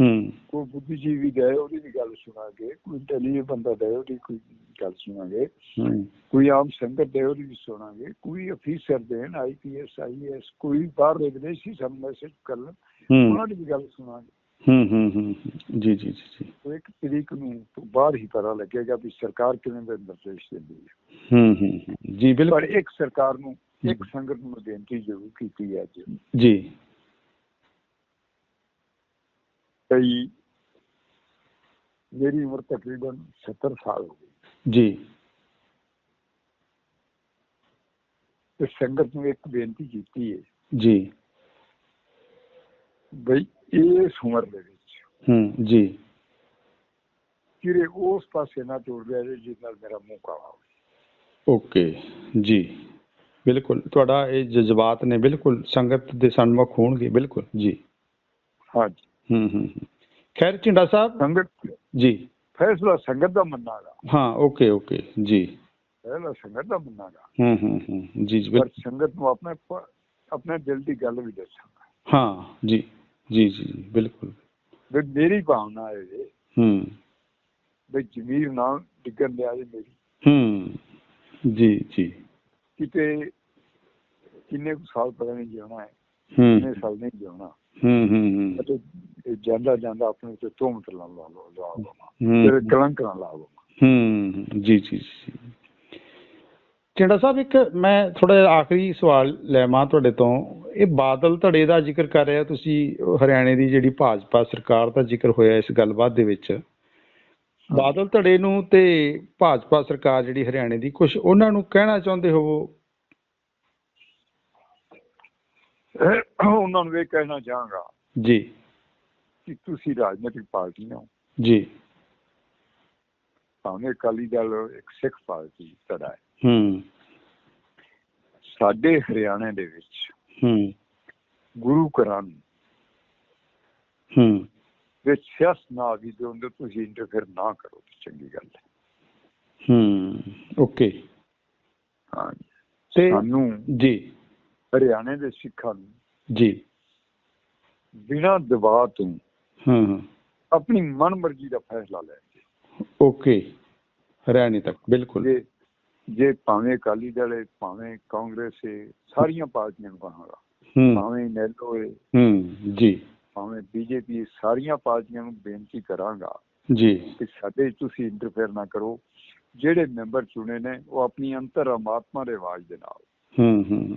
A: ਹੂੰ।
B: ਕੋਈ ਬੁੱਧੀਜੀਵੀ ਦੇ ਉਹਦੀ ਵੀ ਗੱਲ ਸੁਣਾਂਗੇ। ਕੋਈ ਇੰਟੈਲੀਜੈਂਟ ਬੰਦਾ ਦੇ ਉਹਦੀ ਕੋਈ ਗੱਲ ਸੁਣਾਂਗੇ।
A: ਹੂੰ।
B: ਕੋਈ ਆਮ ਸੰਗਤ ਦੇ ਉਹਦੀ ਵੀ ਸੁਣਾਂਗੇ। ਕੋਈ ਅਫੀਸਰ ਦੇਣ ਆਈਪੀਐਸ ਆਈਐਸ ਕੋਈ ਬਾਹਰ ਦੇ ਵਿਦੇਸ਼ੀ ਸਭ ਮੈਸੇਜ ਕਰਨ
A: ਹੂੰ।
B: ਉਹਨਾਂ ਦੀ ਵੀ ਗੱਲ ਸੁਣਾਂਗੇ।
A: ਹੂੰ ਹੂੰ ਹੂੰ ਜੀ ਜੀ ਜੀ ਜੀ।
B: ਇੱਕ ਤਰੀਕ ਨੂੰ ਬਾਅਦ ਹੀ ਪਤਾ ਲੱਗੇਗਾ ਵੀ ਸਰਕਾਰ ਕਿਵੇਂ ਦੇ ਨਿਰਦੇਸ਼ ਦਿੰਦੀ ਹੈ।
A: ਹੂੰ ਹੂੰ ਹੂੰ, ਜੀ
B: ਪਰ
A: ਬਿਲਕੁਲ
B: ਇੱਕ ਸਰਕਾਰ ਨੂੰ ਇੱਕ ਸੰਗਤ ਨੂੰ ਬੇਨਤੀ ਜ਼ਰੂਰ ਕੀਤੀ ਹੈ
A: ਜੀ।
B: ਕਈ ਮੇਰੀ ਉਮਰ ਤਕਰੀਬਨ 70 ਸਾਲ ਹੋ ਗਈ।
A: ਜੀ।
B: ਤੇ ਸੰਗਤ ਨੂੰ ਇੱਕ ਬੇਨਤੀ ਕੀਤੀ ਹੈ
A: ਜੀ।
B: ਬਈ ਇਸ ਉਮਰ ਦੇ ਵਿੱਚ
A: ਹੂੰ ਜੀ।
B: ਕਿਰੇ ਉਸ ਪਾਸੇ ਨਾ ਟੁਰ ਰਿਹਾ ਜਿਸ ਨਾਲ ਮੇਰਾ ਮੂੰਹ ਕਾਲਾ ਹੋਵੇ।
A: ਓਕੇ ਜੀ। ਬਿਲਕੁਲ ਤੁਹਾਡਾ ਇਹ ਜਜ਼ਬਾਤ ਨੇ ਬਿਲਕੁਲ ਸੰਗਤ ਦੇ ਸਨਮੁਖ ਹੋਣਗੇ ਬਿਲਕੁਲ ਜੀ।
B: ਹਾਂਜੀ।
A: ਹੂੰ ਹੂੰ। ਖੈਰ ਝਿੰਡਾ ਸਾਹਿਬ?
B: ਸੰਗਤ?
A: ਜੀ।
B: ਫੈਸਲਾ ਸੰਗਤ ਦਾ ਮੰਨਾਗਾ
A: ਹਾਂ ਓਕੇ ਓਕੇ ਜੀ।
B: ਫੈਸਲਾ ਸੰਗਤ ਦਾ ਮੰਨਾਗਾ
A: ਹੂੰ ਹੂੰ ਹੂੰ ਜੀ ਜੀ
B: ਪਰ ਸੰਗਤ ਨੂੰ ਆਪਣੇ ਆਪਣੇ ਦਿਲ ਦੀ ਗੱਲ ਵੀ ਦੱਸਾਂਗਾ।
A: ਹਾਂ ਜੀ ਜੀ ਜੀ ਜੀ, ਬਿਲਕੁਲ।
B: ਵੀ ਮੇਰੀ ਭਾਵਨਾ ਹੈ ਇਹ
A: ਹੂੰ
B: ਵੀ ਜ਼ਮੀਰ ਨਾ ਡਿੱਗਣ ਦਿਆ ਜੇ ਮੇਰੀ।
A: ਹੂੰ ਜੀ ਜੀ।
B: ਕਿਤੇ ਕਿੰਨੇ ਕੁ ਸਾਲ ਪਤਾ ਨਹੀਂ ਜਿਉਣਾ ਹੈ। ਕਿੰਨੇ ਸਾਲ ਨਹੀਂ ਜਿਉਣਾ।
A: ਹੂੰ ਹੂੰ ਹੂੰ।
B: ਅਤੇ ਜਾਂਦਾ ਜਾਂਦਾ ਆਪਣੇ ਤੇ ਤੋਮਤ ਲਾ ਲਾ ਲਾ ਲਾ
A: ਹੂੰ।
B: ਤੇਰੇ ਕਲੰਕ ਨਾ ਲਾ ਲਵਾਂ
A: ਹੂੰ ਜੀ ਜੀ ਜੀ। ਚਿੰਡਾ ਸਾਹਿਬ ਇੱਕ ਮੈਂ ਥੋੜਾ ਜਿਹਾ ਆਖਰੀ ਸਵਾਲ ਲੈਵਾਂ ਤੁਹਾਡੇ ਤੋਂ। ਇਹ ਬਾਦਲ ਧੜੇ ਦਾ ਜ਼ਿਕਰ ਕਰ ਰਹੇ ਹੋ ਤੁਸੀਂ ਹਰਿਆਣੇ ਦੀ ਜਿਹੜੀ ਭਾਜਪਾ ਸਰਕਾਰ ਦਾ ਜ਼ਿਕਰ ਹੋਇਆ ਇਸ ਗੱਲਬਾਤ ਦੇ ਵਿੱਚ। ਬਾਦਲ ਧੜੇ ਨੂੰ ਤੇ ਭਾਜਪਾ ਸਰਕਾਰ ਜਿਹੜੀ ਹਰਿਆਣੇ ਦੀ ਕੁਝ ਉਹਨਾਂ ਨੂੰ ਕਹਿਣਾ ਚਾਹੁੰਦੇ ਹੋਵੋ?
B: ਉਹਨਾਂ ਨੂੰ ਇਹ ਕਹਿਣਾ ਚਾਹਾਂਗਾ
A: ਜੀ।
B: ਕਿ ਤੁਸੀਂ ਰਾਜਨੀਤਿਕ ਪਾਰਟੀਆਂ ਹੋ।
A: ਜੀ।
B: ਭਾਵੇਂ ਅਕਾਲੀ ਦਲ ਇੱਕ ਸਿੱਖ ਪਾਰਟੀ ਤੜਾ ਹੈ।
A: ਹੂੰ।
B: ਸਾਡੇ ਹਰਿਆਣੇ ਦੇ ਵਿੱਚ
A: ਹੂੰ।
B: ਗੁਰੂ ਨੂੰ
A: ਹੂੰ।
B: ਵਿੱਚ ਸਿਆਸਤ ਨਾ ਵੀ ਦੇ ਹੁੰਦੇ ਤੁਸੀਂ ਇੰਟਰਫੇਅਰ ਨਾ ਕਰੋ ਤਾਂ ਚੰਗੀ ਗੱਲ ਹੈ।
A: ਹੂੰ। ਓਕੇ।
B: ਹਾਂ
A: ਤੇ
B: ਸਾਨੂੰ
A: ਜੀ।
B: ਹਰਿਆਣੇ ਦੇ ਸਿੱਖਾਂ ਨੂੰ
A: ਜੀ।
B: ਬਿਨਾਂ ਦਬਾਅ ਤੋਂ
A: ਹੂੰ
B: ਆਪਣੀ ਮਨਮਰਜ਼ੀ ਦਾ ਫੈਸਲਾ ਲੈਣਗੇ
A: ਓਕੇ। ਹਰਿਆਣੇ ਤੱਕ ਬਿਲਕੁਲ।
B: ਜੇ ਜੇ ਭਾਵੇਂ ਅਕਾਲੀ ਦਲ ਹੈ ਭਾਵੇਂ ਕਾਂਗਰਸ ਹੈ ਸਾਰੀਆਂ ਪਾਰਟੀਆਂ ਨੂੰ ਕਹਾਂਗਾ। ਭਾਵੇਂ ਨੈਲੋ ਹੈ
A: ਹੂੰ ਜੀ।
B: ਭਾਵੇਂ ਬੀਜੇਪੀ ਸਾਰੀਆਂ ਪਾਰਟੀਆਂ ਨੂੰ ਬੇਨਤੀ ਕਰਾਂਗਾ
A: ਜੀ।
B: ਕਿ ਸਾਡੇ ਤੁਸੀਂ ਇੰਟਰਫੇਅਰ ਨਾ ਕਰੋ। ਜਿਹੜੇ ਮੈਂਬਰ ਚੁਣੇ ਨੇ ਉਹ ਆਪਣੀ ਅੰਤਰਆਤਮਾ ਦੇ ਆਵਾਜ਼ ਦੇ ਨਾਲ।
A: ਹੂੰ ਹੂੰ।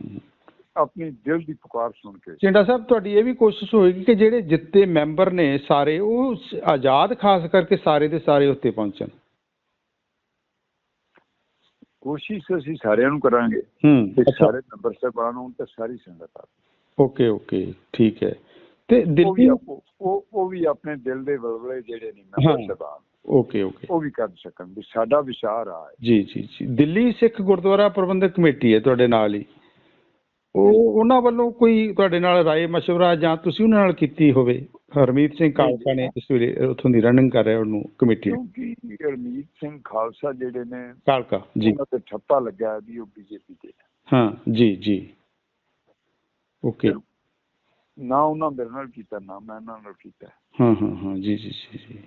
B: ਆਪਣੀ ਦਿਲ ਦੀ ਪੁਕਾਰ ਸੁਣ ਕੇ।
A: ਚਿੰਡਾ ਸਾਹਿਬ ਤੁਹਾਡੀ ਇਹ ਵੀ ਕੋਸ਼ਿਸ਼ ਹੋਏਗੀ ਕਿ ਜਿਹੜੇ ਜਿੱਤੇ ਮੈਂਬਰ ਨੇ ਸਾਰੇ ਉਹ ਆਜ਼ਾਦ ਖਾਸ ਕਰਕੇ ਸਾਰੇ ਦੇ ਸਾਰੇ ਉੱਤੇ ਪਹੁੰਚਣ।
B: ਕੋਸ਼ਿਸ਼ ਅਸੀਂ ਸਾਰਿਆਂ ਨੂੰ ਕਰਾਂਗੇ।
A: ਹੂੰ
B: ਸਾਰੇ ਮੈਂਬਰ ਸਾਹਿਬਾਨ ਹੋਣ ਤੇ ਸਾਰੀ ਸੰਗਤ ਆ
A: ਓਕੇ ਓਕੇ ਠੀਕ ਹੈ। ਤੇ ਦਿੱਲੀ
B: ਆਪੋ- ਉਹ ਉਹ ਵੀ ਆਪਣੇ ਦਿਲ ਦੇ ਵਲਵਲੇ ਜਿਹੜੇ ਨੇ। ਮੈਂਬਰ ਸਾਹਿਬਾਨ
A: ਓਕੇ ਓਕੇ।
B: ਉਹ ਵੀ ਕਰ ਸਕਣ ਵੀ ਸਾਡਾ ਵਿਚਾਰ ਆ।
A: ਜੀ ਜੀ ਜੀ। ਦਿੱਲੀ ਸਿੱਖ ਗੁਰਦੁਆਰਾ ਪ੍ਰਬੰਧਕ ਕਮੇਟੀ ਹੈ ਤੁਹਾਡੇ ਨਾਲ ਹੀ। ਉਹ ਉਹਨਾਂ ਵੱਲੋਂ ਕੋਈ ਤੁਹਾਡੇ ਨਾਲ ਰਾਏ ਮਸ਼ਵਰਾ ਜਾਂ ਤੁਸੀਂ ਉਹਨਾਂ ਨਾਲ ਕੀਤੀ ਹੋਵੇ? ਹਰਮੀਤ ਸਿੰਘ ਕਾਲਕਾ ਨੇ ਇਸ ਵੇਲੇ ਉੱਥੋਂ ਦੀ ਰਨਿੰਗ ਕਰ ਰਿਹਾ ਉਹਨੂੰ ਕਮੇਟੀ
B: ਕਿਉਂਕਿ ਰਣਜੀਤ ਸਿੰਘ ਖਾਲਸਾ ਜਿਹੜੇ ਨੇ
A: ਕਾਲਕਾ ਜੀ।
B: ਉਹਨਾਂ ਤੇ ਠੱਪਾ ਲੱਗਾ ਵੀ ਉਹ ਬੀਜੇਪੀ ਦੇ।
A: ਹਾਂ ਜੀ ਜੀ। ਓਕੇ।
B: ਨਾ ਉਹਨਾਂ ਮੇਰੇ ਨਾਲ ਕੀਤਾ ਨਾ ਮੈਂ ਉਹਨਾਂ ਨਾਲ ਕੀਤਾ।
A: ਹਾਂ ਹਾਂ ਹਾਂ ਜੀ ਜੀ ਜੀ ਜੀ।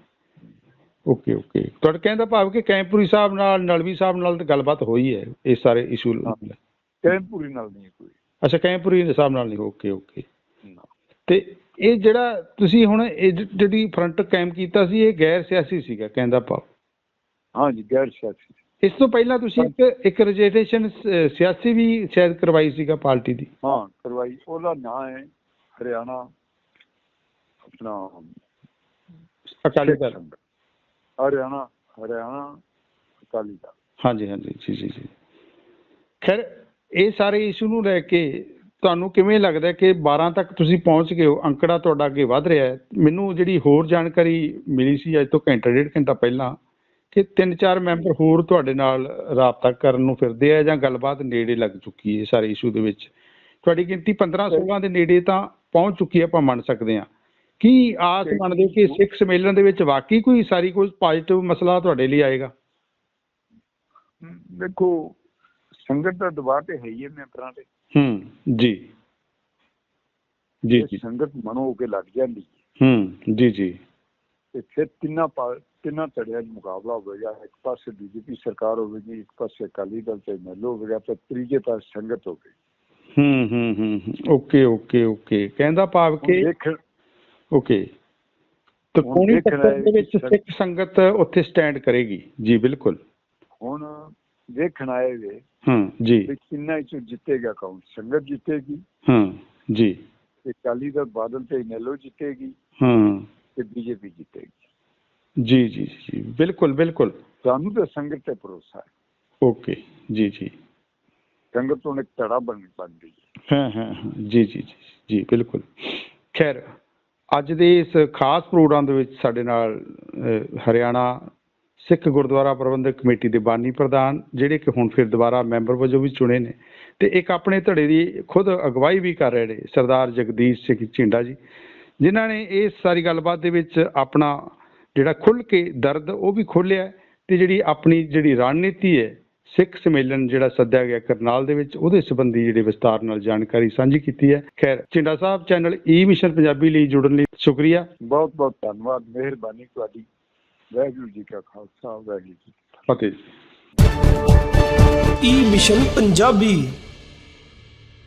A: Okay okay. ਤੁਹਾਡੇ ਕਹਿਣ ਦਾ ਭਾਵ ਕਿ ਕੈਂਪੂਰੀ ਸਾਹਿਬ ਨਾਲ ਨਲਵੀ ਸਾਹਿਬ ਨਾਲ ਤਾਂ ਗੱਲਬਾਤ ਹੋਈ ਹੈ ਇਸ ਸਾਰੇ ਇਸ਼ੂ।
B: ਕੈਂਪੂਰੀ ਨਾਲ ਨਹੀਂ ਕੋਈ।
A: ਅੱਛਾ ਕੈਂਪੂਰੀ ਦੇ ਸਾਹਿਬ ਨਾਲ ਨਹੀਂ। Okay okay. ਤੇ ਇਹ ਜਿਹੜਾ ਤੁਸੀਂ ਹੁਣ ਇਹ ਜ- ਜਿਹੜੀ ਫਰੰਟ ਕਾਇਮ ਕੀਤਾ ਸੀ ਇਹ ਗੈਰ ਸਿਆਸੀ ਸੀਗਾ ਕਹਿੰਦਾ ਭਾਵ
B: ਹਾਂ ਜੀ ਗੈਰ ਸਿਆਸੀ।
A: ਇਸ ਤੋਂ ਪਹਿਲਾਂ ਤੁਸੀਂ ਇੱਕ ਇੱਕ ਰਜਿਸਟ੍ਰੇਸ਼ਨ ਸਿਆਸੀ ਵੀ ਸ਼ਾਇਦ ਕਰਵਾਈ ਸੀਗਾ ਪਾਰਟੀ ਦੀ?
B: ਹਾਂ ਕਰਵਾਈ। ਉਹਦਾ ਨਾਂ ਹੈ ਹਰਿਆਣਾ ਆਪਣਾ
A: ਅਕਾਲੀ ਦਲ।
B: ਹਰਿਆਣਾ ਹਰਿਆਣਾ ਅਕਾਲੀ ਦਲ।
A: ਹਾਂਜੀ ਹਾਂਜੀ। ਜੀ ਜੀ ਜੀ। ਖੈਰ ਇਹ ਸਾਰੇ ਇਸ਼ੂ ਨੂੰ ਲੈ ਕੇ ਤੁਹਾਨੂੰ ਕਿਵੇਂ ਲੱਗਦਾ ਕਿ 12 ਤੱਕ ਤੁਸੀਂ ਪਹੁੰਚ ਗਏ ਹੋ? ਅੰਕੜਾ ਤੁਹਾਡਾ ਅੱਗੇ ਵਧ ਰਿਹਾ ਹੈ। ਮੈਨੂੰ ਜਿਹੜੀ ਹੋਰ ਜਾਣਕਾਰੀ ਮਿਲੀ ਸੀ ਅੱਜ ਤੋਂ ਘੰਟਾ ਡੇਢ ਘੰਟਾ ਪਹਿਲਾਂ ਕਿ ਤਿੰਨ ਚਾਰ ਮੈਂਬਰ ਹੋਰ ਤੁਹਾਡੇ ਨਾਲ ਰਾਬਤਾ ਕਰਨ ਨੂੰ ਫਿਰਦੇ ਆ ਜਾਂ ਗੱਲਬਾਤ ਨੇੜੇ ਲੱਗ ਚੁੱਕੀ ਹੈ ਸਾਰੇ ਇਸ਼ੂ ਦੇ ਵਿੱਚ। ਤੁਹਾਡੀ ਗਿਣਤੀ 15 16 ਦੇ ਨੇੜੇ ਤਾਂ ਪਹੁੰਚ ਚੁੱਕੀ ਹੈ ਆਪਾਂ ਮੰਨ ਸਕਦੇ ਹਾਂ। ਕੀ ਆਸ ਮੰਨਦੇ ਹੋ ਕਿ ਸਿੱਖ ਸੰਮੇਲਨ ਦੇ ਵਿੱਚ ਵਾਕਈ ਕੋਈ ਸਾਰੀ ਕੋਈ ਪੋਜ਼ਿਟਿਵ ਮਸਲਾ ਤੁਹਾਡੇ ਲਈ ਆਏਗਾ?
B: ਦੇਖੋ ਸੰਗਤ ਦਾ ਦਬਾਅ ਤੇ ਹੈ ਹੀ ਹੈ ਮੈਂਬਰਾਂ ਤੇ।
A: ਹੂੰ ਜੀ। ਜੀ
B: ਜੇ। ਸੰਗਤ ਮਨੋ ਹੋ ਕੇ ਲੱਗ ਜਾਂਦੀ ਹੈ,
A: ਜੀ ਜੀ।
B: ਤੇ ਫਿਰ ਤਿੰਨਾਂ ਤਿੰਨਾਂ ਧੜਿਆਂ 'ਚ ਮੁਕਾਬਲਾ ਹੋਵੇਗਾ ਇੱਕ ਪਾਸੇ ਬੀਜੇਪੀ ਸਰਕਾਰ ਹੋਵੇਗੀ ਇੱਕ ਪਾਸੇ ਅਕਾਲੀ ਦਲ ਤੇ ਨੈਲੋ ਹੋਵੇਗਾ ਤੇ ਤੀਜੇ ਪਾਸੇ ਸੰਗਤ ਹੋਵੇਗੀ
A: ਹੂੰ ਹੂੰ ਹੂੰ ਹੂੰ, ਓਕੇ ਓਕੇ ਓਕੇ। ਕਹਿੰਦਾ ਭਾਵ ਕਿ ਓਕੇ। ਤਾਂ
B: ਹੁਣ
A: ਕੋਣੀ
B: ਦੇਖਣਾ
A: ਟੱਕਰ
B: ਹੈ
A: ਦੇ ਵਿੱਚ ਸਿੱਖ ਸੰਗਤ ਉੱਥੇ ਸਟੈਂਡ ਕਰੇਗੀ। ਜੀ ਬਿਲਕੁਲ।
B: ਹੁਣ ਦੇਖਣ ਆਏ ਵੇ
A: ਹੂੰ ਜੀ।
B: ਵੀ ਕਿੰਨਾ ਚੋਂ ਜਿੱਤੇਗਾ ਕੌਣ? ਸੰਗਤ ਜਿੱਤੇਗੀ।
A: ਹੂੰ ਜੀ।
B: ਤੇ ਅਕਾਲੀ ਦਲ ਬਾਦਲ ਤੇ ਨੈਲੋ ਜਿੱਤੇਗੀ
A: ਹੂੰ।
B: ਤੇ ਬੀਜੇਪੀ ਜਿੱਤੇਗੀ।
A: ਜੀ ਜੀ ਜੀ ਬਿਲਕੁਲ ਬਿਲਕੁਲ।
B: ਸਾਨੂੰ ਤਾਂ ਸੰਗਤ ਤੇ ਭਰੋਸਾ ਹੈ।
A: ਓਕੇ। ਜੀ ਜੀ।
B: ਸੰਗਤ ਹੁਣ ਇੱਕ ਧੜਾ ਬਣ ਗਈ ਹੈ।
A: ਹਾਂ ਜੀ ਜੀ ਜੀ ਜੀ ਬਿਲਕੁਲ। ਖੈਰ ਅੱਜ ਦੇ ਇਸ ਖਾਸ ਪ੍ਰੋਗਰਾਮ ਦੇ ਵਿੱਚ ਸਾਡੇ ਨਾਲ ਹਰਿਆਣਾ ਸਿੱਖ ਗੁਰਦੁਆਰਾ ਪ੍ਰਬੰਧਕ ਕਮੇਟੀ ਦੇ ਬਾਨੀ ਪ੍ਰਧਾਨ, ਜਿਹੜੇ ਕਿ ਹੁਣ ਫਿਰ ਦੁਬਾਰਾ ਮੈਂਬਰ ਵਜੋਂ ਵੀ ਚੁਣੇ ਨੇ। ਤੇ ਇੱਕ ਆਪਣੇ ਧੜੇ ਦੀ ਖੁਦ ਅਗਵਾਈ ਵੀ ਕਰ ਰਹੇ ਨੇ ਸਰਦਾਰ ਜਗਦੀਸ਼ ਸਿੰਘ ਝਿੰਡਾ ਜੀ, ਜਿਨ੍ਹਾਂ ਨੇ ਇਸ ਸਾਰੀ ਗੱਲਬਾਤ ਦੇ ਵਿੱਚ ਆਪਣਾ ਜਿਹੜਾ ਖੁੱਲ ਕੇ ਦਰਦ ਉਹ ਵੀ ਖੋਲਿਆ ਤੇ ਜਿਹੜੀ ਆਪਣੀ ਜਿਹੜੀ ਰਣਨੀਤੀ ਹੈ, ਸਿੱਖ ਸੰਮੇਲਨ ਜਿਹੜਾ ਸੱਦਿਆ ਗਿਆ ਕਰਨਾਲ ਦੇ ਵਿੱਚ, ਉਹਦੇ ਸੰਬੰਧੀ ਜਿਹੜੇ ਵਿਸਤਾਰ ਨਾਲ ਜਾਣਕਾਰੀ ਸਾਂਝੀ ਕੀਤੀ ਹੈ। ਖੈਰ, Jhinda sahib, channel e E mission Punjabi ਲਈ ਜੁੜਨ ਲਈ ਸ਼ੁਕਰੀਆ।
B: ਬਹੁਤ ਬਹੁਤ ਧੰਨਵਾਦ, ਮਿਹਰਬਾਨੀ ਤੁਹਾਡੀ। ਵਾਹਿਗੁਰੂ ਜੀ ਕਾ ਖਾਲਸਾ ਵਾਹਿਗੁਰੂ ਜੀ ਕੀ
A: ਫਤਿਹ।
C: ਈ ਮਿਸ਼ਨ ਪੰਜਾਬੀ